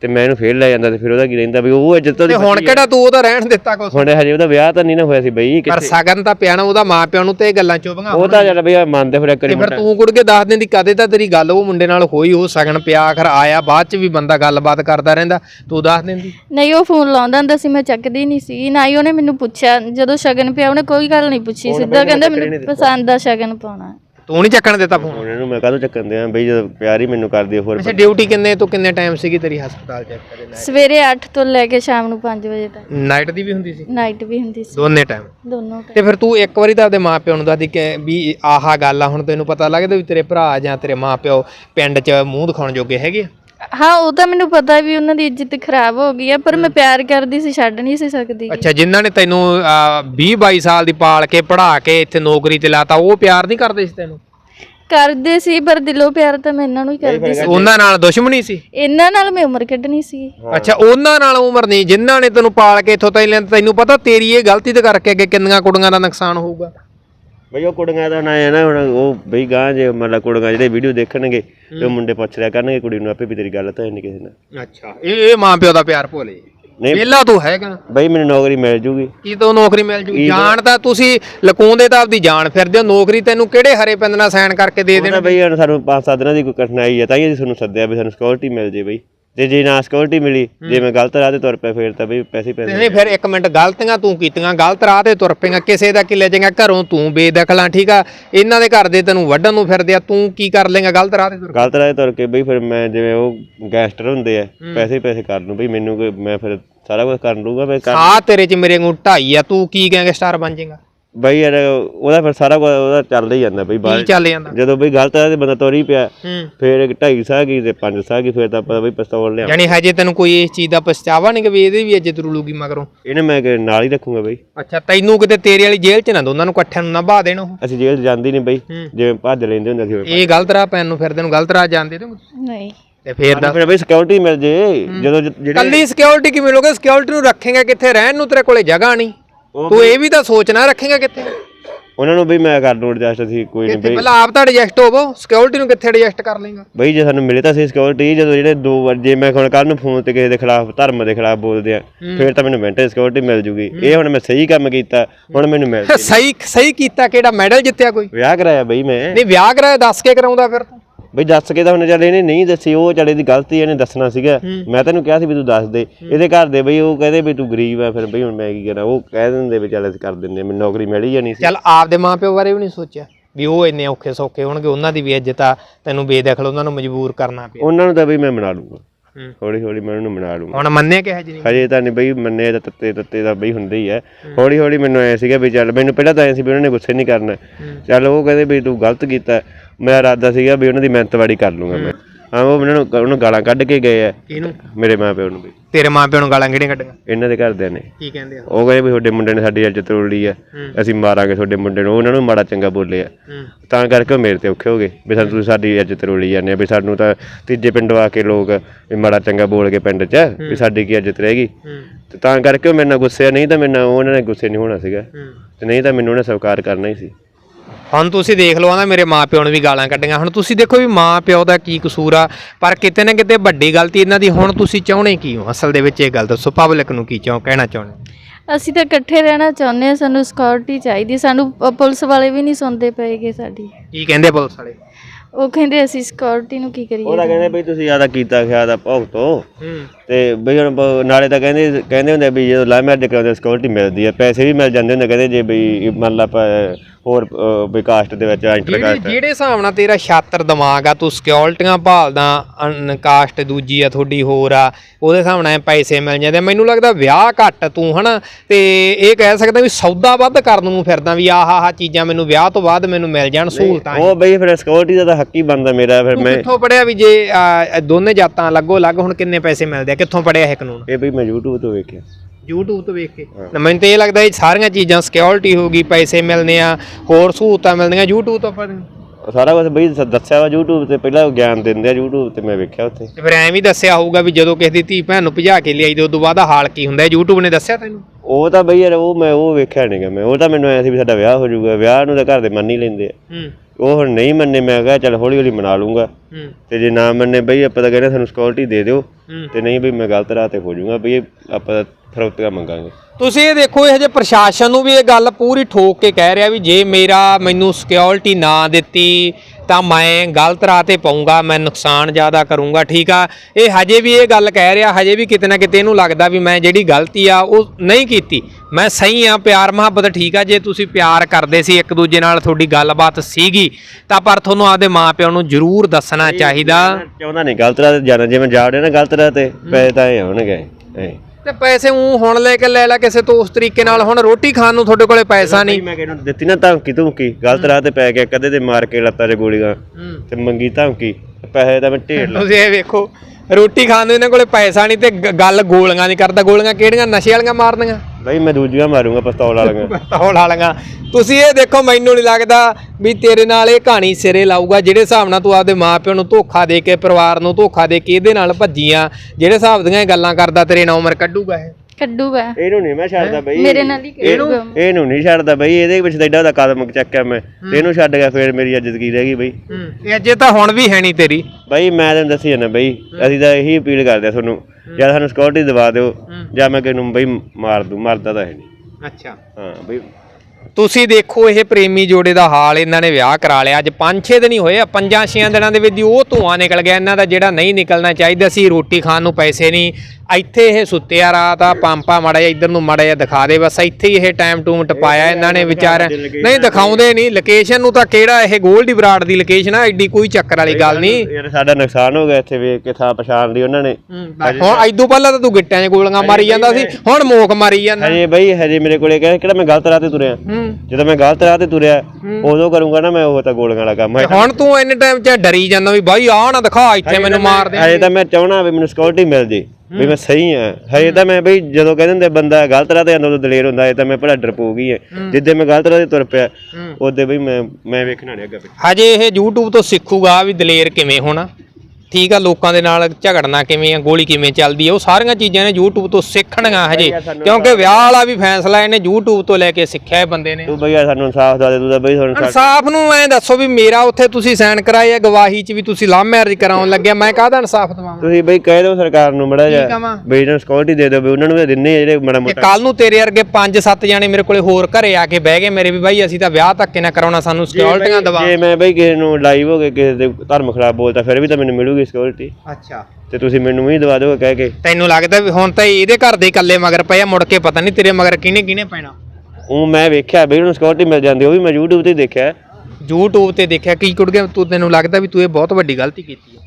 S3: ਤੇ ਮੈਂ ਇਹਨੂੰ ਫੇਰ ਲੈ ਜਾਂਦਾ ਤੇ ਫਿਰ ਉਹਦਾ ਕੀ ਰਹਿੰਦਾ ਵੀ ਉਹ ਇੱਜ਼ਤ
S1: ਤੇ ਹੁਣ ਕਿਹੜਾ ਤੂੰ ਉਹਦਾ ਰਹਿਣ ਦਿੱਤਾ ਕੁਛ?
S3: ਹੁਣ ਹਜੇ ਉਹਦਾ ਵਿਆਹ ਤਾਂ ਨਹੀਂ ਨਾ ਹੋਇਆ ਸੀ ਬਈ
S1: ਪਰ ਸਗਨ ਤਾਂ ਪਿਆ ਨਾ ਉਹਦਾ ਮਾਪਿਆਂ ਨੂੰ ਤੇ ਇਹ ਗੱਲਾਂ ਚੋਬੀਆਂ
S3: ਉਹ ਤਾਂ ਚੱਲ ਬਈ ਮੰਨਦੇ ਫਿਰ
S1: ਤੇ ਫਿਰ ਤੂੰ ਕੁੜ ਕੇ ਦੱਸ ਦਿੰਦੀ ਕਦੇ ਤਾਂ ਤੇਰੀ ਗੱਲ ਉਹ ਮੁੰਡੇ ਨਾਲ ਹੋਈ ਉਹ ਸਗਨ ਪਿਆ ਆਖਰ ਆਇਆ ਬਾਅਦ ਚ ਵੀ ਬੰਦਾ ਗੱਲਬਾਤ ਕਰਦਾ ਰਹਿੰਦਾ ਤੂੰ ਦੱਸ ਦਿੰਦੀ।
S2: ਨਹੀਂ ਉਹ ਫੋਨ ਲਾਉਂਦਾ ਹੁੰਦਾ ਸੀ ਮੈਂ ਚੱਕਦੀ ਨਹੀਂ ਸੀ ਨਾ ਹੀ ਉਹਨੇ ਮੈਨੂੰ ਪੁੱਛਿਆ ਜਦੋਂ ਸ਼ਗਨ ਪਿਆ ਉਹਨੇ ਕੋਈ ਗੱਲ ਨਹੀਂ ਪੁੱਛੀ ਸਿੱਧਾ ਕਹਿੰਦਾ ਮੈਨੂੰ ਪਸੰਦ ਆ ਸ਼ਗਨ ਪਾਉਣਾ।
S1: ਤੂੰ ਨਹੀਂ ਚੱਕਣ ਦਿੱਤਾ ਫੋਨ?
S3: ਹੁਣ ਇਹਨੂੰ ਮੈਂ ਕਾਹਦੋਂ ਚੱਕਣ ਦਿਆਂ? ਬਈ ਜਦੋਂ ਪਿਆਰ ਹੀ ਮੈਨੂੰ ਕਰਦੀ ਆ ਹੋਰ
S1: ਅੱਛਾ ਡਿਊਟੀ ਕਿੰਨੇ ਤੋਂ ਕਿੰਨੇ ਟਾਈਮ ਸੀਗੀ ਤੇਰੀ ਹਸਪਤਾਲ ਚ ਕਦੇ
S2: ਸਵੇਰੇ 8 ਤੋਂ ਲੈ ਕੇ ਸ਼ਾਮ ਨੂੰ 5 ਵਜੇ ਤੱਕ।
S1: ਨਾਈਟ ਦੀ ਵੀ ਹੁੰਦੀ ਸੀ?
S2: ਨਾਈਟ ਵੀ ਹੁੰਦੀ ਸੀ।
S1: ਦੋਨੇ ਟਾਈਮ
S2: ਦੋਨੋਂ time।
S1: ਤੇ ਫਿਰ ਤੂੰ ਇੱਕ ਵਾਰੀ ਤਾਂ ਆਪਦੇ ਮਾਪਿਆਂ ਨੂੰ ਦੱਸਦੀ ਕਿ ਵੀ ਆਹਾ ਗੱਲ ਆ ਹੁਣ ਤੈਨੂੰ ਪਤਾ ਲੱਗਦਾ ਵੀ ਤੇਰੇ ਭਰਾ ਜਾਂ ਤੇਰੇ ਮਾਪਿਓ ਪਿੰਡ 'ਚ ਮੂੰਹ ਦਿਖਾਉਣ ਜੋਗੇ ਹੈਗੇ ਆ?
S2: ਹਾਂ ਉਹ ਤਾਂ ਮੈਨੂੰ ਪਤਾ ਵੀ ਉਹਨਾਂ ਦੀ ਇੱਜ਼ਤ ਖਰਾਬ ਹੋ ਗਈ ਆ ਪਰ ਮੈਂ ਪਿਆਰ ਕਰਦੀ ਸੀ ਛੱਡ ਨਹੀਂ ਸੀ ਸਕਦੀ।
S1: ਅੱਛਾ ਜਿਨ੍ਹਾਂ ਨੇ ਤੈਨੂੰ 20 22 ਸਾਲ ਦੀ ਪਾਲ ਕੇ ਪੜ੍ਹਾ ਕੇ ਇੱਥੇ ਨੌਕਰੀ ਤੇ ਲਾਤਾ ਉਹ ਪਿਆਰ ਨਹੀਂ ਕਰਦੇ ਸੀ ਤੈਨੂੰ?
S2: ਕਰਦੇ ਸੀ ਪਰ ਦਿਲੋਂ ਪਿਆਰ ਤਾਂ ਮੈਂ ਇਹਨਾਂ ਨੂੰ ਹੀ ਕਰਦੀ ਸੀ।
S1: ਉਹਨਾਂ ਨਾਲ ਦੁਸ਼ਮਣੀ ਸੀ?
S2: ਇਹਨਾਂ ਨਾਲ ਮੈਂ ਉਮਰ ਕੱਢਣੀ ਸੀ।
S1: ਅੱਛਾ ਉਹਨਾਂ ਨਾਲ ਉਮਰ ਨਹੀਂ ਜਿਨ੍ਹਾਂ ਨੇ ਤੈਨੂੰ ਪਾਲ ਕੇ ਇੱਥੋਂ ਤਾਈਂ ਲਿਆਂਦਾ ਤੈਨੂੰ ਪਤਾ ਤੇਰੀ ਇਹ ਗਲਤੀ ਤੇ ਕਰਕੇ ਅੱਗੇ ਕਿੰਨੀਆਂ ਕੁੜੀਆਂ ਦਾ ਨੁਕਸਾਨ ਹੋਊਗਾ?
S3: ਬਈ ਉਹ ਕੁੜੀਆਂ ਦਾ ਨਾ ਹੈ ਨਾ ਹੁਣ ਉਹ ਬਈ ਗਾਂ ਜੇ ਮਤਲਬ ਕੁੜੀਆਂ ਜਿਹੜੇ ਵੀਡੀਓ ਦੇਖਣਗੇ ਤੇ ਉਹ ਮੁੰਡੇ ਪੁੱਛ ਰਿਆ ਕਰਨਗੇ ਕੁੜੀ ਨੂੰ ਆਪੇ ਵੀ ਤੇਰੀ ਗੱਲ ਤਾਂ ਹੈ ਨਹੀਂ ਕਿਸੇ ਨਾਲ।
S1: ਅੱਛਾ ਇਹ ਇਹ ਮਾਂ ਪਿਓ ਦਾ ਪਿਆਰ ਭੋਲੇ।
S3: ਨਹੀਂ।
S1: ਵਿਹਲਾ ਤੂੰ ਹੈਗਾ।
S3: ਬਈ ਮੈਨੂੰ ਨੌਕਰੀ ਮਿਲ ਜੂਗੀ।
S1: ਕੀ ਤੋਂ ਨੌਕਰੀ ਮਿਲ ਜੂ ਜਾਣ ਤਾਂ ਤੁਸੀਂ ਲਕੂੰਦੇ ਤਾਂ ਆਪਦੀ ਜਾਨ ਫਿਰਦੇ ਹੋ। ਨੌਕਰੀ ਤੈਨੂੰ ਕਿਹੜੇ ਹਰੇ ਪਿੰਡ ਨਾਲ ਸਾਈਨ ਕਰਕੇ ਦੇ ਦੇਣ
S3: ਉਹਨਾਂ ਬਈ ਹੁਣ ਸਾਨੂੰ ਪੰਜ ਸੱਤ ਦਿਨਾਂ ਦੀ ਕੋਈ ਕਠਿਨਾਈ ਹੈ ਤਾਂ ਹੀ ਅਸੀਂ ਤੁਹਾਨੂੰ ਸੱਦਿਆ ਵੀ ਸਾਨੂੰ ਸਿਕਿਉਰਿਟੀ ਮਿਲ ਜੇ ਬਈ। ਤੇ ਜੇ ਨਾ ਸਿਕਿਉਰਿਟੀ ਮਿਲੀ ਜੇ ਮੈਂ ਗਲਤ ਰਾਹ ਤੇ ਤੁਰ ਪਿਆ ਫੇਰ ਤਾਂ ਬਈ ਪੈਸੇ ਪੈਸੇ
S1: ਨਹੀਂ ਫਿਰ ਇੱਕ ਮਿੰਟ ਗਲਤੀਆਂ ਤੂੰ ਕੀਤੀਆਂ ਗਲਤ ਰਾਹ ਤੇ ਤੁਰ ਪਏਗਾ ਕਿਸੇ ਦਾ ਕੀ ਲੈ ਜਾਏਗਾ ਘਰੋਂ ਤੂੰ ਬੇਦਖਲਾਂ ਠੀਕ ਆ? ਇਹਨਾਂ ਦੇ ਘਰ ਦੇ ਤੈਨੂੰ ਵੱਢਣ ਨੂੰ ਫਿਰਦੇ ਆ ਤੂੰ ਕੀ ਕਰ ਲੇਗਾ ਗਲਤ ਰਾਹ ਤੇ ਤੁਰ?
S3: ਗਲਤ ਰਾਹ ਤੇ ਤੁਰ ਕੇ ਬਈ ਫਿਰ ਮੈਂ ਜਿਵੇਂ ਉਹ ਗੈਂਗਸਟਰ ਹੁੰਦੇ ਆ ਪੈਸੇ ਪੈਸੇ ਕਰ ਲੂੰ ਬਈ ਮੈਨੂੰ ਮੈਂ ਫਿਰ ਸਾਰਾ ਕੁਝ ਕਰ ਲੂੰਗਾ ਬਈ ਕਰ
S1: ਸਾਹ ਤੇਰੇ ਚ ਮੇਰੇ ਨੂੰ ਢਾਈ ਆ ਤੂੰ ਕੀ ਗੈਂਗਸਟਰ ਬਣ ਜਾਏਗਾ?
S3: ਬਈ ਯਾਰ ਉਹਦਾ ਫਿਰ ਸਾਰਾ ਕੁਝ ਉਹਦਾ ਚੱਲਦਾ ਹੀ ਜਾਂਦਾ ਬਈ
S1: ਕੀ
S3: ਬਾਅਦ
S1: ਚੱਲ ਜਾਂਦਾ?
S3: ਜਦੋਂ ਬਈ ਗਲਤ ਰਾਹ ਤੇ ਬੰਦਾ ਤੁਰ ਹੀ ਪਿਆ।
S1: ਹੂੰ।
S3: ਫੇਰ ਇੱਕ ਢਾਈ ਸਾਹ ਗਈ ਤੇ ਪੰਜ ਸਾਹ ਗਈ ਫੇਰ ਤਾਂ ਪਤਾ ਬਈ ਪਿਸਤੌਲ ਲਿਆ
S1: ਯਾਨੀ ਹਜੇ ਤੈਨੂੰ ਕੋਈ ਇਸ ਚੀਜ਼ ਦਾ ਪਛਤਾਵਾ ਨਹੀਂ ਕਿ ਵੀ ਇਹਦੀ ਵੀ ਇੱਜ਼ਤ ਰੁਲੂਗੀ ਮਗਰੋਂ?
S3: ਇਹਨੇ ਮੈਂ ਕਿ ਨਾਲ ਹੀ ਰੱਖੂੰਗਾ ਬਈ।
S1: ਅੱਛਾ ਤੈਨੂੰ ਕਿਤੇ ਤੇਰੇ ਵਾਲੀ ਜੇਲ੍ਹ ਚ ਨਾ ਦੋਨਾਂ ਨੂੰ ਇਕੱਠਿਆਂ ਨੂੰ ਨਾ ਬਾਹ ਦੇਣ ਉਹ।
S3: ਅਸੀਂ ਜੇਲ੍ਹ 'ਚ ਜਾਂਦੀ ਨਹੀਂ ਬਈ।
S1: ਹੂੰ।
S3: ਜਿਵੇਂ ਭੱਜ ਲੈਂਦੇ ਹੁੰਦੇ ਸੀ। ਉਵੇਂ।
S1: ਇਹ ਗਲਤ ਰਾਹ ਪੈਣ ਨੂੰ ਫਿਰਦੇ ਨੂੰ ਗਲਤ ਰਾਹ ਜਾਂਦੇ ਤੇ
S2: ਨਹੀਂ।
S1: ਤੇ ਫੇਰ ਦਾ
S3: ਫਿਰ ਬਈ ਸਿਕਿਉਰਿਟੀ ਮਿਲ ਜੇ। ਜਦੋਂ ਜ- ਜਿਹੜੇ
S1: ਕੱਲੀ ਸਿਕਿਉਰਿਟੀ ਕੀ ਮਿਲੋਗੇ ਸਿਕਿਉਰਿਟੀ ਨੂੰ ਰੱਖੇਗਾ ਕਿੱਥੇ? ਰਹਿਣ ਨੂੰ ਤੇਰੇ ਕੋਲੇ ਜਗ੍ਹਾ ਨਹੀਂ।
S3: ਉਹ
S1: ਤੂੰ ਇਹ ਵੀ ਤਾਂ ਸੋਚਣਾ ਰੱਖੇਗਾ ਕਿੱਥੇ।
S3: ਉਹਨਾਂ ਨੂੰ ਬਈ ਮੈਂ ਕਰ ਲੂੰ ਐਡਜਸਟ ਅਸੀਂ ਕੋਈ ਨਹੀਂ
S1: ਕਿੱਥੇ?
S3: ਬਈ।
S1: ਪਹਿਲਾਂ ਆਪ ਤਾਂ ਐਡਜਸਟ ਹੋਵੋ ਸਿਕਿਉਰਿਟੀ ਨੂੰ ਕਿੱਥੇ ਐਡਜਸਟ ਕਰ ਲੇਗਾ
S3: ਬਈ ਜੇ ਸਾਨੂੰ ਮਿਲੇ ਤਾਂ ਸੀ ਸਿਕਿਉਰਿਟੀ ਜਦੋਂ ਜਿਹੜੇ ਦੋ ਵਾਰ ਜੇ ਮੈਂ ਹੁਣ ਕੱਲ ਨੂੰ ਫੋਨ ਤੇ ਕਿਸੇ ਦੇ ਖਿਲਾਫ ਧਰਮ ਦੇ ਖਿਲਾਫ ਬੋਲਦੇ ਆ ਫਿਰ ਤਾਂ ਮੈਨੂੰ ਮਿੰਟੇ ਸਿਕਿਉਰਿਟੀ ਮਿਲ ਜੂਗੀ। ਇਹ ਹੁਣ ਮੈਂ ਸਹੀ ਕੰਮ ਕੀਤਾ ਹੁਣ ਮੈਨੂੰ ਮਿਲ
S1: ਸਹੀ ਸਹੀ ਕੀਤਾ ਕਿਹੜਾ ਮੈਡਲ ਜਿੱਤਿਆ ਕੋਈ?
S3: ਵਿਆਹ ਕਰਾਇਆ ਬਈ ਮੈਂ।
S1: ਨਹੀਂ ਵਿਆਹ ਕਰਾਇਆ ਦੱਸ ਕੇ ਕਰਾਉਂਦਾ ਫਿਰ ਤੂੰ।
S3: ਬਈ ਦੱਸ ਕੇ ਤਾਂ ਹੁਣ ਚੱਲ ਇਹਨੇ ਨਹੀਂ ਦੱਸੀ ਉਹ ਚੱਲ ਇਹਦੀ ਗਲਤੀ ਇਹਨੇ ਦੱਸਣਾ ਸੀਗਾ। ਮੈਂ ਤੈਨੂੰ ਕਿਹਾ ਸੀ ਵੀ ਤੂੰ ਦੱਸ ਦੇ। ਇਹਦੇ ਘਰ ਦੇ ਬਈ ਉਹ ਕਹਦੇ ਵੀ ਤੂੰ ਗਰੀਬ ਆ ਫਿਰ ਬਈ ਹੁਣ ਮੈਂ ਕੀ ਕਰਾਂ? ਉਹ ਕਹਿ ਦਿੰਦੇ ਵੀ ਚੱਲ ਅਸੀਂ ਕਰ ਦਿੰਦੇ ਮੈਨੂੰ ਨੌਕਰੀ ਮਿਲ ਹੀ ਜਾਣੀ ਸੀ।
S1: ਚੱਲ ਆਪਦੇ ਮਾਪਿਓ ਬਾਰੇ ਵੀ ਨਹੀਂ ਸੋਚਿਆ ਵੀ ਉਹ ਇੰਨੇ ਔਖੇ ਸੌਖੇ ਹੋਣਗੇ ਉਹਨਾਂ ਦੀ ਵੀ ਇੱਜ਼ਤ ਆ ਤੈਨੂੰ ਬੇਦਖਲ ਉਹਨਾਂ ਨੂੰ ਮਜਬੂਰ ਕਰਨਾ ਪਿਆ।
S3: ਉਹਨਾਂ ਨੂੰ ਤਾਂ ਬਈ ਮੈਂ ਮਨਾ ਲੂੰਗਾ। ਹੌਲੀ ਹੌਲੀ ਮੈਂ ਉਹਨੂੰ ਮਨਾ ਲੂੰਗਾ।
S1: ਹੁਣ ਮੰਨਿਆ ਕਿਹਾ ਜੀ ਨਹੀਂ?
S3: ਹਜੇ ਤਾਂ ਨਹੀਂ ਬਈ ਮੰਨੇ ਤਾਂ ਤੱਤੇ ਤੱਤੇ ਦਾ ਬਈ ਹੁੰਦੇ ਹੀ ਐ ਹੌਲੀ ਹੌਲੀ ਮੈਨੂੰ ਐ ਸੀਗਾ ਵੀ ਚੱਲ ਮੈਨੂੰ ਪਹਿਲਾਂ ਤਾਂ ਐ ਸੀ ਵੀ ਉਹਨਾਂ ਨੇ ਗੁੱਸੇ ਨਹੀਂ ਕਰਨਾ। ਚੱਲ ਉਹ ਕਹਿੰਦੇ ਵੀ ਤੂੰ ਗਲਤ ਕੀਤਾ। ਮੇਰਾ ਇਰਾਦਾ ਸੀਗਾ ਵੀ ਉਹਨਾਂ ਦੀ ਮਿਹਨਤਵਾੜੀ ਕਰ ਲੂੰਗਾ ਮੈਂ। ਹਾਂ ਉਹ ਉਹਨਾਂ ਨੂੰ ਉਹਨੂੰ ਗਾਲਾਂ ਕੱਢ ਕੇ ਗਏ ਆ।
S1: ਇਹਨੂੰ
S3: ਮੇਰੇ ਮਾਂ ਪਿਓ ਨੂੰ ਵੀ।
S1: ਤੇਰੇ ਮਾਂ ਪਿਓ ਨੂੰ ਗਾਲਾਂ ਕਿਹੜੀਆਂ ਕੱਢੀਆਂ?
S3: ਇਹਨਾਂ ਦੇ ਘਰਦਿਆਂ ਨੇ।
S1: ਕੀ ਕਹਿੰਦੇ ਆ?
S3: ਉਹ ਕਹਿੰਦੇ ਵੀ ਤੁਹਾਡੇ ਮੁੰਡੇ ਨੇ ਸਾਡੀ ਇੱਜ਼ਤ ਰੋਲੀ ਆ। ਅਸੀਂ ਮਾਰਾਂਗੇ ਤੁਹਾਡੇ ਮੁੰਡੇ ਨੂੰ। ਉਹਨਾਂ ਨੂੰ ਮਾੜਾ ਚੰਗਾ ਬੋਲੇ ਆ। ਤਾਂ ਕਰਕੇ ਉਹ ਮੇਰੇ ਤੇ ਔਖੇ ਹੋ ਗਏ। ਵੀ ਸਾਨੂੰ ਤੁਸੀਂ ਸਾਡੀ ਇੱਜ਼ਤ ਰੋਲੀ ਜਾਂਦੇ ਆ। ਵੀ ਸਾਨੂੰ ਤਾਂ ਤੀਜੇ ਪਿੰਡੋਂ ਆ ਕੇ ਲੋਕ ਵੀ ਮਾੜਾ ਚੰਗਾ ਬੋਲ ਕੇ ਪਿੰਡ 'ਚ ਵੀ ਸਾਡੀ ਕੀ ਇੱਜ਼ਤ ਰਹੇਗੀ ਤੇ ਤਾਂ ਕਰਕੇ ਉਹ ਮੇਰੇ ਨਾਲ ਗੁੱਸੇ ਆ, ਨਹੀਂ ਤਾਂ ਮੇਰੇ ਨਾਲ ਉਹਨਾਂ ਨੇ ਗੁੱਸੇ ਨਹੀਂ ਹੋਣਾ ਸੀਗਾ। ਤੇ ਨਹੀਂ ਤਾਂ ਮੈਨੂੰ ਉਹਨੇ ਸਵੀਕਾਰ ਕਰਨਾ ਹੀ ਸੀ।
S1: ਹੁਣ ਤੁਸੀਂ ਦੇਖ ਲਓ ਆਂਦਾ ਮੇਰੇ ਮਾਪਿਓ ਨੇ ਵੀ ਗਾਲਾਂ ਕੱਢੀਆਂ। ਹੁਣ ਤੁਸੀਂ ਦੇਖੋ ਵੀ ਮਾਂ ਪਿਓ ਦਾ ਕੀ ਕਸੂਰ ਆ ਪਰ ਕਿਤੇ ਨਾ ਕਿਤੇ ਵੱਡੀ ਗਲਤੀ ਇਹਨਾਂ ਦੀ ਹੁਣ ਤੁਸੀਂ ਚਾਹੁੰਦੇ ਕੀ ਹੋ? ਅਸਲ ਦੇ ਵਿੱਚ ਇਹ ਗੱਲ ਦੱਸੋ ਪਬਲਿਕ ਨੂੰ ਕੀ ਚਾਹੋ ਕਹਿਣਾ ਚਾਹੁੰਦੇ
S2: ਅਸੀਂ ਤਾਂ ਇਕੱਠੇ ਰਹਿਣਾ ਚਾਹੁੰਦੇ ਹਾਂ ਸਾਨੂੰ ਸਿਕਿਉਰਿਟੀ ਚਾਹੀਦੀ ਸਾਨੂੰ ਪੁਲਿਸ ਵਾਲੇ ਵੀ ਨਹੀਂ ਸੁਣਦੇ ਪਏਗੇ ਸਾਡੀ।
S1: ਕੀ ਕਹਿੰਦੇ ਪੁਲਿਸ ਵਾਲੇ?
S2: ਉਹ ਕਹਿੰਦੇ ਅਸੀਂ ਸਿਕਿਉਰਿਟੀ ਨੂੰ ਕੀ ਕਰੀਏ?
S3: ਉਹਦਾ ਕਹਿੰਦੇ ਬਈ ਤੁਸੀਂ ਜ਼ਿਆਦਾ ਕੀਤਾ ਖਿਆ ਦਾ ਭੁਗਤੋ।
S1: ਹੂੰ।
S3: ਤੇ ਬਈ ਹੁਣ ਬ- ਨਾਲੇ ਤਾਂ ਕਹਿੰਦੇ ਕਹਿੰਦੇ ਹੁੰਦੇ ਆ ਵੀ ਜਦੋਂ ਲਾਇ ਮੈਰਿਜ ਕਰਾਉਂਦੇ ਸਿਕਿਉਰਿਟੀ ਮਿਲਦੀ ਆ ਪੈਸੇ ਵੀ ਮਿਲ ਜਾਂਦੇ ਹੁੰਦੇ ਕਹਿੰਦੇ ਜੇ ਬਈ ਮੰਨ ਲਾ ਆਪਾਂ ਹੋਰ ਅਹ, ਵੀ ਕਾਸਟ ਦੇ ਵਿੱਚ ਇੰਟਰ
S1: ਜਿਹੜੇ
S3: ਕਾਸਟ
S1: ਜਿਹੜੇ ਹਿਸਾਬ ਨਾਲ ਤੇਰਾ ਛਾਤਰ ਦਿਮਾਗ ਆ ਤੂੰ ਸਿਕਿਉਰਿਟੀਆਂ ਭਾਲਦਾ ਕਾਸਟ ਦੂਜੀ ਆ ਤੁਹਾਡੀ ਹੋਰ ਆ ਉਹਦੇ ਹਿਸਾਬ ਨਾਲ ਐਂ ਪੈਸੇ ਮਿਲ ਜਾਂਦੇ ਆ। ਮੈਨੂੰ ਲੱਗਦਾ ਵਿਆਹ ਘੱਟ ਤੂੰ ਹਨਾ? ਤੇ ਇਹ ਕਹਿ ਸਕਦਾ ਵੀ ਸੌਦਾ ਵੱਧ ਕਰਨ ਨੂੰ ਫਿਰਦਾ ਵੀ ਆਹ ਆਹ ਚੀਜ਼ਾਂ ਮੈਨੂੰ ਵਿਆਹ ਤੋਂ ਬਾਅਦ ਮੈਨੂੰ ਮਿਲ ਜਾਣ ਸਹੂਲਤਾਂ
S3: ਉਹ ਬਈ ਫਿਰ ਸਿਕਿਉਰਿਟੀ ਦਾ ਤਾਂ ਹੱਕ ਹੀ ਬਣਦਾ ਮੇਰਾ ਫਿਰ
S1: ਤੂੰ
S3: ਮੈਂ
S1: ਕਿੱਥੋਂ ਪੜਿਆ ਵੀ ਜੇ ਆ, ਦੋਨੇ ਜਾਤਾਂ ਲੱਗੋ ਲੱਗ ਹੁਣ ਕਿੰਨੇ ਪੈਸੇ ਮਿਲਦੇ ਆ ਕਿੱਥੋਂ ਪੜਿਆ ਇਹ ਕਾਨੂੰਨ?
S3: ਇਹ ਬਈ ਮੈਂ YouTube ਤੋਂ ਵੇਖਿਆ।
S1: YouTube ਤੋਂ ਵੇਖ ਕੇ। ਨਾ ਮੈਨੂੰ ਤਾਂ ਇਹ ਲੱਗਦਾ ਇਹ ਸਾਰੀਆਂ ਚੀਜ਼ਾਂ ਸਿਕਿਉਰਿਟੀ ਹੋਗੀ ਪੈਸੇ ਮਿਲਨੇ ਆ ਹੋਰ ਸਹੂਲਤਾਂ ਮਿਲਦੀਆਂ YouTube ਤੋਂ ਆਪਾਂ ਨੂੰ।
S3: ਉਹ ਸਾਰਾ ਕੁਝ ਬਈ ਦੱਸਿਆ ਵਾ YouTube ਤੇ ਪਹਿਲਾਂ ਗਿਆਨ ਦਿੰਦੇ ਆ YouTube ਤੇ ਮੈਂ ਵੇਖਿਆ ਉੱਥੇ।
S1: ਤੇ ਫਿਰ ਐਂ ਵੀ ਦੱਸਿਆ ਹੋਊਗਾ ਵੀ ਜਦੋਂ ਕਿਸੇ ਦੀ ਧੀ ਭੈਣ ਨੂੰ ਭਜਾ ਕੇ ਲਿਆਈ ਤੇ ਉਦੋਂ ਬਾਅਦ ਦਾ ਹਾਲ ਕੀ ਹੁੰਦਾ ਹੈ? YouTube ਨੇ ਦੱਸਿਆ ਤੈਨੂੰ?
S3: ਉਹ ਤਾਂ ਬਈ ਯਾਰ ਉਹ ਮੈਂ ਉਹ ਵੇਖਿਆ ਨਹੀਂਗਾ ਮੈਂ। ਉਹ ਤਾਂ ਮੈਨੂੰ ਐ ਸੀ ਵੀ ਸਾਡਾ ਵਿਆਹ ਹੋ ਜਾਊਗਾ। ਵਿਆਹ ਨੂੰ ਤਾਂ ਘਰ ਦੇ ਮੰਨ ਹੀ ਲੈਂਦੇ ਆ।
S1: ਹੂੰ।
S3: ਉਹ ਹੁਣ ਨਹੀਂ ਮੰਨੇ ਮੈਂ ਕਿਹਾ ਚੱਲ ਹੌਲੀ ਹੌਲੀ ਮਨਾ ਲੂੰਗਾ
S1: ਹੂੰ।
S3: ਤੇ ਜੇ ਨਾ ਮੰਨੇ ਬਈ ਆਪਾਂ ਤਾਂ ਕਹਿੰਦੇ ਸਾਨੂੰ ਸਿਕਿਉਰਿਟੀ ਦੇ ਦਿਓ।
S1: ਹੂੰ।
S3: ਤੇ ਨਹੀਂ ਬਈ ਮੈਂ ਗਲਤ ਰਾਹ ਤੇ ਹੋ ਜਾਊਂਗਾ। ਬਈ ਇਹ ਆਪਾਂ ਫਰੋਤੀਆਂ ਮੰਗਾਂਗੇ।
S1: ਤੁਸੀਂ ਇਹ ਦੇਖੋ ਇਹ ਜੇ ਪ੍ਰਸ਼ਾਸਨ ਨੂੰ ਵੀ ਇਹ ਗੱਲ ਪੂਰੀ ਠੋਕ ਕੇ ਕਹਿ ਰਿਹਾ ਵੀ ਜੇ ਮੇਰਾ ਮੈਨੂੰ ਸਿਕਿਉਰਿਟੀ ਨਾ ਦਿੱਤੀ ਤਾਂ ਮੈਂ ਗਲਤ ਰਾਹ ਤੇ ਪਾਉਂਗਾ ਮੈਂ ਨੁਕਸਾਨ ਜ਼ਿਆਦਾ ਕਰੂੰਗਾ ਠੀਕ ਆ? ਇਹ ਹਜੇ ਵੀ ਇਹ ਗੱਲ ਕਹਿ ਰਿਹਾ ਹਜੇ ਵੀ ਕਿਤੇ ਨਾ ਕਿਤੇ ਇਹਨੂੰ ਲੱਗਦਾ ਵੀ ਮੈਂ ਜਿਹੜੀ ਗਲਤੀ ਆ ਉਹ ਨਹੀਂ ਕੀਤੀ। ਮੈਂ ਸਹੀ ਆ ਪਿਆਰ ਮੁਹੱਬਤ ਠੀਕ ਆ ਜੇ ਤੁਸੀਂ ਪਿਆਰ ਕਰਦੇ ਸੀ ਇੱਕ ਦੂਜੇ ਨਾਲ ਤੁਹਾਡੀ ਗੱਲਬਾਤ ਸੀਗੀ ਤਾਂ ਪਰ ਤੁਹਾਨੂੰ ਆਪਦੇ ਮਾਪਿਆਂ ਨੂੰ ਜ਼ਰੂਰ ਦੱਸਣਾ ਚਾਹੀਦਾ।
S3: ਚਾਹੁੰਦਾ ਨਹੀਂ ਗਲਤ ਰਾਹ ਤੇ ਜਾਣਾ ਜੇ ਮੈਂ ਜਾ ਨਾ ਗਲਤ ਰਾਹ ਤੇ ਪੈਸੇ ਤਾਂ ਇਹ ਆਉਣਗੇ ਐ
S1: ਤੇ ਪੈਸੇ ਉਹ ਹੁਣ ਲੈ ਕੇ ਲੈ ਲੈ ਕਿਸੇ ਤੋਂ ਉਸ ਤਰੀਕੇ ਨਾਲ। ਹੁਣ ਰੋਟੀ ਖਾਣ ਨੂੰ ਤੁਹਾਡੇ ਕੋਲੇ ਪੈਸਾ ਨਹੀਂ।
S3: ਮੈਂ ਕਹਿੰਦਾ ਦਿੱਤੀ ਨਾ ਧਮਕੀ ਧਮਕੀ। ਗਲਤ ਰਾਹ ਤੇ ਪੈ ਗਿਆ ਕਦੇ ਤੇ ਮਾਰ ਕੇ ਲੱਤਾਂ 'ਚ ਗੋਲੀਆਂ। ਤੇ ਮੰਗੀ ਧਮਕੀ। ਪੈਸੇ ਤਾਂ ਮੈਂ ਢੇਰ ਲਾ
S1: ਤੁਸੀਂ ਇਹ ਵੇਖੋ ਰੋਟੀ ਖਾਣ ਨੂੰ ਇਹਨਾਂ ਕੋਲੇ ਪੈਸਾ ਨਹੀਂ ਤੇ ਗ- ਗੱਲ ਗੋਲੀਆਂ ਦੀ ਕਰਦਾ। ਗੋਲੀਆਂ ਕਿਹੜੀਆਂ? ਨਸ਼ੇ ਵਾਲੀਆਂ ਮਾਰਨੀਆਂ?
S3: ਬਈ ਮੈਂ ਦੂਜੀਆਂ ਮਾਰੂੰਗਾ ਪਿਸਤੌਲ ਵਾਲੀਆਂ।
S1: ਤੌਲ ਵਾਲੀਆਂ। ਤੁਸੀਂ ਇਹ ਦੇਖੋ ਮੈਨੂੰ ਨਹੀਂ ਲੱਗਦਾ ਵੀ ਤੇਰੇ ਨਾਲ ਇਹ ਕਹਾਣੀ ਸਿਰੇ ਲਾਊਗਾ ਜਿਹੜੇ ਹਿਸਾਬ ਨਾਲ ਤੂੰ ਆਪਦੇ ਮਾਪਿਆਂ ਨੂੰ ਧੋਖਾ ਦੇ ਕੇ ਪਰਿਵਾਰ ਨੂੰ ਧੋਖਾ ਦੇ ਕੇ ਇਹਦੇ ਨਾਲ ਭੱਜੀਆਂ ਜਿਹੜੇ ਹਿਸਾਬ ਦੀਆਂ ਇਹ ਗੱਲਾਂ ਕਰਦਾ ਤੇਰੇ ਨਾਲ ਉਮਰ ਕੱਢੂਗਾ ਇਹ।
S2: ਕੱਢੂਗਾ
S3: ਇਹਨੂੰ ਨਹੀਂ ਮੈਂ ਛੱਡਦਾ ਬਈ।
S2: ਮੇਰੇ ਨਾਲ ਹੀ ਕੱਢੂਗਾ
S3: ਇਹਨੂੰ ਨਹੀਂ ਛੱਡਦਾ ਬਈ ਇਹਦੇ ਵਿੱਚ ਤਾਂ ਏਡਾ ਦਾ ਕਦਮ ਚੱਕਿਆ ਮੈਂ। ਤੇ ਇਹਨੂੰ ਛੱਡ ਗਿਆ ਫੇਰ ਮੇਰੀ ਇੱਜ਼ਤ ਕੀ ਰਹਿ ਗਈ ਬਈ।
S1: ਇਹ ਅਜੇ ਤਾਂ ਹੁਣ ਵੀ ਹੈ ਨਹੀਂ ਤੇਰੀ।
S3: ਬਈ ਮੈਂ ਤੈਨੂੰ ਦੱਸੀ ਜਾਂਦਾ ਬਈ ਅਸੀਂ ਤਾਂ ਇਹੀ ਅਪੀਲ ਕਰਦੇ ਆ ਤੁਹਾਨੂੰ ਜਾਂ ਸਾਨੂੰ ਸਿਕਿਉਰਿਟੀ ਦਵਾ ਦਿਓ ਜਾਂ ਮੈਂ ਕਿਹਨੂੰ ਬਈ ਮਾਰ ਦੂੰ ਮਰਦਾ ਤਾਂ ਹੈ ਨਹੀਂ
S1: ਅੱਛਾ।
S3: ਹਾਂ ਬਈ।
S1: ਤੁਸੀਂ ਦੇਖੋ ਇਹ ਪ੍ਰੇਮੀ ਜੋੜੇ ਦਾ ਹਾਲ ਇਹਨਾਂ ਨੇ ਵਿਆਹ ਕਰਾ ਲਿਆ। ਅੱਜ 5-6 ਦਿਨ ਹੀ ਹੋਏ ਆ 5-6 ਦਿਨਾਂ ਦੇ ਵਿੱਚ ਉਹ ਧੂਆਂ ਨਿਕਲ ਗਿਆ। ਇਹਨਾਂ ਦਾ ਜਿਹੜਾ ਨਹੀਂ ਨਿਕਲਣਾ ਚਾਹੀਦਾ ਸੀ ਰੋਟੀ ਖਾਣ ਨੂੰ ਪੈਸੇ ਨਹੀਂ। ਇੱਥੇ ਇਹ ਸੁੱਤਿਆ ਰਾਤ ਆ ਪੰਪਾ ਮੜਾ ਜਿਹਾ ਇੱਧਰ ਨੂੰ ਮੜਾ ਜਿਹਾ ਦਿਖਾ ਦੇ। ਬਸ ਇੱਥੇ ਹੀ ਇਹ ਟਾਈਮ ਟੂਮ ਟਪਾਇਆ ਇਹਨਾਂ ਨੇ ਵਿਚਾਰ। ਨਹੀਂ ਦਿਖਾਉਂਦੇ ਨਹੀਂ। ਲੋਕੇਸ਼ਨ ਨੂੰ ਤਾਂ ਕਿਹੜਾ ਇਹ ਗੋਲਡੀ ਬਰਾੜ ਦੀ ਲੋਕੇਸ਼ਨ ਆ ਐਡੀ ਕੋਈ ਚੱਕਰ ਵਾਲੀ ਗੱਲ ਨਹੀਂ।
S3: ਯਾਰ ਸਾਡਾ ਨੁਕਸਾਨ ਹੋ ਗਿਆ ਇੱਥੇ ਵੇਖ ਕੇ ਥਾਂ ਪਛਾਣ ਦੀ ਉਹਨਾਂ ਨੇ।
S1: ਹੁਣ ਐਦੋਂ ਪਹਿਲਾਂ ਤਾਂ ਤੂੰ ਗਿੱਟਿਆਂ 'ਚ ਗੋਲੀਆਂ ਮਾਰੀ ਜਾਂਦਾ ਸੀ ਹੁਣ ਮੋਕ ਮਾਰੀ ਜਾਂਦਾ।
S3: ਹਜੇ ਬਈ ਹਜੇ ਮੇਰੇ ਕੋਲੇ ਕਿਹੜਾ ਮੈਂ ਗਲਤ ਰਾਹ ਤੇ ਤੁਰਿਆ? ਜਦੋਂ ਮੈਂ ਗਲਤ ਰਾਹ ਤੇ ਤੁਰਿਆ ਉਦੋਂ ਕਰੂੰਗਾ ਨਾ ਮੈਂ ਉਹ ਤਾਂ ਗੋਲੀਆਂ ਵਾਲਾ ਕੰਮ। ਹੈ
S1: ਹੁਣ ਤੂੰ ਇੰਨੇ ਟਾਈਮ 'ਚ ਡਰੀ ਜਾਂਦਾ ਵੀ ਬਾਈ ਆਹ ਨਾ ਦਿਖਾ ਇੱਥੇ ਮੈਨੂੰ ਮਾਰ ਦੇ
S3: ਹਜੇ ਤਾਂ ਮੈਂ ਚਾਹਣਾ ਵੀ ਮੈਨੂੰ ਸਿਕਿਉਰਿਟੀ ਮਿਲ ਜੇ ਵੀ ਮੈਂ ਸਹੀ ਆ। ਹਜੇ ਤਾਂ ਮੈਂ ਬਈ ਜਦੋਂ ਕਹਿੰਦੇ ਹੁੰਦੇ ਬੰਦਾ ਗਲਤ ਰਾਹ ਤੇ ਜਾਂਦਾ ਉਦੋਂ ਦਲੇਰ ਹੁੰਦਾ ਹੈ ਤਾਂ ਮੈਂ ਬੜਾ ਡਰਪੋਕ ਹੀ ਹੈ। ਜਿੱਦੇ ਮੈਂ ਗਲਤ ਰਾਹ ਤੇ ਤੁਰ ਪਿਆ ਉਹਦੇ ਬਈ ਮੈਂ ਮੈਂ ਵੇਖਣਾ ਨਹੀਂ ਅੱਗੇ
S1: ਹਜੇ ਇਹ YouTube ਤੋਂ ਸਿੱਖੂਗਾ ਵੀ ਦਲੇਰ ਕਿਵੇਂ ਹੋਣਾ। ਠੀਕ ਆ ਲੋਕਾਂ ਦੇ ਨਾਲ ਝਗੜਨਾ ਕਿਵੇਂ ਆ ਗੋਲੀ ਕਿਵੇਂ ਚੱਲਦੀ ਆ ਉਹ ਸਾਰੀਆਂ ਚੀਜ਼ਾਂ ਨੇ YouTube ਤੋਂ ਸਿੱਖਣੀਆਂ ਹਜੇ ਕਿਉਂਕਿ ਵਿਆਹ ਵਾਲਾ ਵੀ ਫੈਸਲਾ ਇਹਨੇ YouTube ਤੋਂ ਲੈ ਕੇ ਸਿੱਖਿਆ ਇਹ ਬੰਦੇ ਨੇ।
S3: ਤੂੰ ਬਈ ਸਾਨੂੰ ਇਨਸਾਫ ਦਾ ਦੇ ਤੂੰ ਤਾਂ ਬਈ ਸਾਨੂੰ
S1: ਇਨਸਾਫ ਨੂੰ ਐਂ ਦੱਸੋ ਵੀ ਮੇਰਾ ਉੱਥੇ ਤੁਸੀਂ ਸਾਈਨ ਕਰਾਏ ਆ ਗਵਾਹੀ 'ਚ ਵੀ ਤੁਸੀਂ ਲਵ ਮੈਰਿਜ ਕਰਾਉਣ ਲੱਗਿਆ ਮੈਂ ਕਾਹਦਾ ਇਨਸਾਫ ਦਵਾਵਾਂ?
S3: ਤੁਸੀਂ ਬਈ ਕਹਿ ਦਿਓ ਸਰਕਾਰ ਨੂੰ
S1: ਕਵਾਂ?
S3: ਜਿਹਾ ਬਈ ਇਹਨਾਂ ਸਿਕਿਉਰਿਟੀ ਦੇ ਦਿਓ ਵੀ ਉਹਨਾਂ ਨੂੰ ਵੀ ਦਿੰਨੇ ਜਿਹੜੇ ਮਾੜਾ ਮੋਟਾ।
S1: ਕੱਲ ਨੂੰ ਤੇਰੇ ਵਰਗੇ 5-7 ਜਾਣੇ ਮੇਰੇ ਕੋਲੇ ਹੋਰ ਘਰੇ ਆ ਕੇ ਬਹਿ ਗਏ ਮੇਰੇ ਵੀ ਬਾਈ ਅਸੀਂ ਤਾਂ ਵਿਆਹ ਧੱਕੇ ਨਾ ਕਰਾਉਣਾ ਸਾਨੂੰ ਸਿਕਿਉਰਿਟੀਆਂ ਦਵਾ।
S3: ਜੇ ਮੈਂ ਬਈ ਕਿਸੇ ਨੂੰ ਲਾਈਵ ਹੋ ਕੇ ਕਿਸੇ ਦੇ ਧਰਮ ਖਿਲਾਫ ਬੋਲਦਾ ਫਿਰ ਵੀ ਤਾਂ ਮੈਨੂੰ ਮਿਲੂਗੀ ਸਿਕਿਉਰਿਟੀ
S1: ਅੱਛਾ।
S3: ਤੇ ਤੁਸੀਂ ਮੈਨੂੰ ਵੀ ਦਵਾ ਦਿਓ ਕਹਿ ਕੇ।
S1: ਤੈਨੂੰ ਲੱਗਦਾ ਵੀ ਹੁਣ ਤਾਂ ਇਹਦੇ ਘਰ ਦੇ ਇਕੱਲੇ ਮਗਰ ਪਏ ਆ ਮੁੜ ਕੇ ਪਤਾ ਨਹੀਂ ਤੇਰੇ ਮਗਰ ਕਿਹਨੇ ਕਿਹਨੇ ਪੈਣਾ।
S3: ਉਹ ਮੈਂ ਵੇਖਿਆ ਬਈ ਉਹਨੂੰ ਸਿਕਿਉਰਿਟੀ ਮਿਲ ਜਾਂਦੀ ਉਹ ਵੀ ਮੈਂ YouTube ਤੇ ਦੇਖਿਆ।
S1: YouTube ਤੇ ਦੇਖਿਆ ਕੀ ਕੁੜ ਗਿਆ ਤੂੰ ਤੈਨੂੰ ਲੱਗਦਾ ਵੀ ਤੂੰ ਇਹ ਬਹੁਤ ਵੱਡੀ ਗਲਤੀ ਕੀਤੀ ਹੈ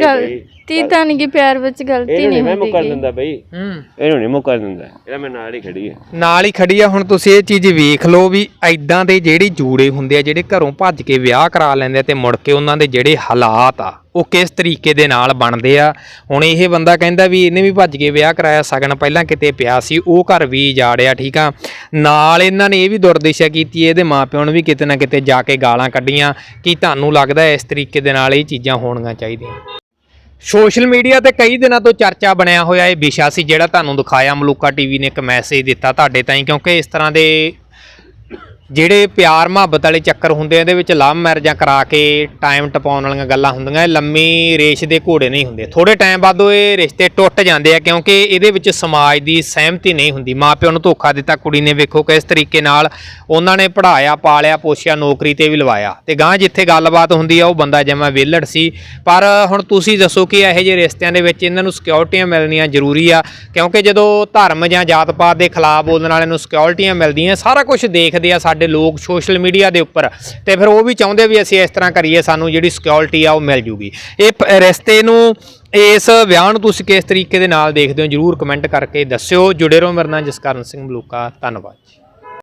S2: ਗਲਤੀ ਤਾਂ ਨਹੀਂ ਕਿ ਪਿਆਰ ਵਿੱਚ ਗਲਤੀ
S3: ਇਹਨੂੰ
S2: ਨਹੀਂ
S3: ਨਹੀਂ ਮੈਂ
S2: ਹੁੰਦੀ
S3: ਮੁੱਕਰ
S2: ਗੀ।
S3: ਦਿੰਦਾ ਬਈ।
S1: ਹੂੰ।
S3: ਇਹਨੂੰ ਨਹੀਂ ਮੁੱਕਰ ਦਿੰਦਾ। ਇਹਦਾ ਮੈਂ ਨਾਲ ਹੀ ਖੜੀ ਹੈ
S1: ਨਾਲ ਹੀ ਖੜੀ ਆ ਹੁਣ ਤੁਸੀਂ ਇਹ ਚੀਜ਼ ਵੇਖ ਲਓ ਵੀ ਐਦਾਂ ਦੇ ਜਿਹੜੇ ਜੂੜੇ ਹੁੰਦੇ ਆ ਜਿਹੜੇ ਘਰੋਂ ਭੱਜ ਕੇ ਵਿਆਹ ਕਰਾ ਲੈਂਦੇ ਆ ਤੇ ਮੁੜ ਕੇ ਉਹਨਾਂ ਦੇ ਜਿਹੜੇ ਹਾਲਾਤ ਆ ਉਹ ਕਿਸ ਤਰੀਕੇ ਦੇ ਨਾਲ ਬਣਦੇ ਆ। ਹੁਣ ਇਹ ਬੰਦਾ ਕਹਿੰਦਾ ਵੀ ਇਹਨੇ ਵੀ ਭੱਜ ਕੇ ਵਿਆਹ ਕਰਾਇਆ, ਸਗਨ ਪਹਿਲਾਂ ਕਿਤੇ ਪਿਆ ਸੀ, ਉਹ ਘਰ ਵੀ ਜਾੜਿਆ ਠੀਕ ਆ। ਨਾਲ ਇਹਨਾਂ ਨੇ ਇਹ ਵੀ ਦੁਰਦਿਸ਼ਾ ਕੀਤੀ, ਇਹਦੇ ਮਾਪਿਆਂ ਨੂੰ ਵੀ ਕਿਤੇ ਨਾ ਕਿਤੇ ਜਾ ਕੇ ਗਾਲਾਂ ਕੱਢੀਆਂ ਕਿ ਤੁਹਾਨੂੰ ਲੱਗਦਾ ਇਸ ਤਰੀਕੇ ਦੇ ਨਾਲ ਇਹ ਚੀਜ਼ਾਂ ਹੋਣੀਆਂ ਚਾਹੀਦੀਆਂ। ਸੋਸ਼ਲ ਮੀਡੀਆ ਤੇ ਕਈ ਦਿਨਾਂ ਤੋਂ ਚਰਚਾ ਬਣਿਆ ਹੋਇਆ ਇਹ ਵਿਸ਼ਾ ਸੀ ਜਿਹੜਾ ਤੁਹਾਨੂੰ ਦਿਖਾਇਆ। ਮਲੂਕਾ ਟੀਵੀ ਨੇ ਇੱਕ ਮੈਸੇਜ ਦਿੱਤਾ ਤੁਹਾਡੇ ਤਾਈਂ, ਕਿਉਂਕਿ ਇਸ ਤਰ੍ਹਾਂ ਦੇ ਜਿਹੜੇ ਪਿਆਰ ਮੁਹੱਬਤ ਵਾਲੇ ਚੱਕਰ ਹੁੰਦੇ ਆ, ਇਹਦੇ ਵਿੱਚ ਲਵ ਮੈਰਿਜਾਂ ਕਰਾ ਕੇ ਟਾਈਮ ਟਪਾਉਣ ਵਾਲੀਆਂ ਗੱਲਾਂ ਹੁੰਦੀਆਂ ਲੰਮੀ ਰੇਸ਼ ਦੇ ਘੋੜੇ ਨਹੀਂ ਹੁੰਦੇ। ਥੋੜੇ ਟਾਈਮ ਬਾਅਦ ਉਹ ਇਹ ਰਿਸ਼ਤੇ ਟੁੱਟ ਜਾਂਦੇ ਆ ਕਿਉਂਕਿ ਇਹਦੇ ਵਿੱਚ ਸਮਾਜ ਦੀ ਸਹਿਮਤੀ ਨਹੀਂ ਹੁੰਦੀ। ਮਾਪਿਆਂ ਨੂੰ ਧੋਖਾ ਦਿੱਤਾ, ਕੁੜੀ ਨੇ ਵੇਖੋ ਕਿਸ ਤਰੀਕੇ ਨਾਲ ਉਹਨਾਂ ਨੇ ਪੜ੍ਹਾਇਆ, ਪਾਲਿਆ, ਪੋਸ਼ਿਆ, ਨੌਕਰੀ ਤੇ ਵੀ ਲਵਾਇਆ। ਤੇ ਗਾਂ ਜਿੱਥੇ ਗੱਲਬਾਤ ਹੁੰਦੀ ਆ, ਉਹ ਬੰਦਾ ਜਮਾ ਵਿਹਲੜ ਸੀ। ਪਰ ਹੁਣ ਤੁਸੀਂ ਦੱਸੋ ਕਿ ਇਹੋ ਜਿਹੇ ਰਿਸ਼ਤਿਆਂ ਦੇ ਵਿੱਚ ਇਹਨਾਂ ਨੂੰ ਸਿਕਿਉਰਿਟੀਆਂ ਮਿਲਣੀਆਂ ਜ਼ਰੂਰੀ ਆ? ਕਿਉਂਕਿ ਜਦੋਂ ਧਰਮ ਜਾਂ ਜਾਤ ਪਾਤ ਦੇ ਖਿਲਾਫ ਬੋਲਣ ਵਾਲਿਆਂ ਨੂੰ ਸਿਕਿਉਰਿਟੀਆਂ ਮਿਲਦੀਆਂ, ਸਾਰਾ ਕੁਝ ਦੇਖਦੇ ਆ ਸਾਡੇ ਲੋਕ ਸੋਸ਼ਲ ਮੀਡੀਆ ਦੇ ਉੱਪਰ। ਤੇ ਫਿਰ ਉਹ ਵੀ ਚਾਹੁੰਦੇ ਵੀ ਅਸੀਂ ਇਸ ਤਰ੍ਹਾਂ ਕਰੀਏ, ਸਾਨੂੰ ਜਿਹੜੀ ਸਿਕਿਉਰਿਟੀ ਆ ਉਹ ਮਿਲ ਜੂਗੀ। ਇਹ ਪ- ਨੂੰ, ਇਸ ਵਿਆਹ ਨੂੰ ਤੁਸੀਂ ਕਿਸ ਤਰੀਕੇ ਦੇ ਨਾਲ ਦੇਖਦੇ ਹੋ? ਜਰੂਰ ਕਮੈਂਟ ਕਰਕੇ ਦੱਸਿਓ। ਜੁੜੇ ਰਹੋ ਮੇਰੇ ਨਾਲ ਜਸਕਰਨ ਸਿੰਘ ਮਲੂਕਾ ਧੰਨਵਾਦ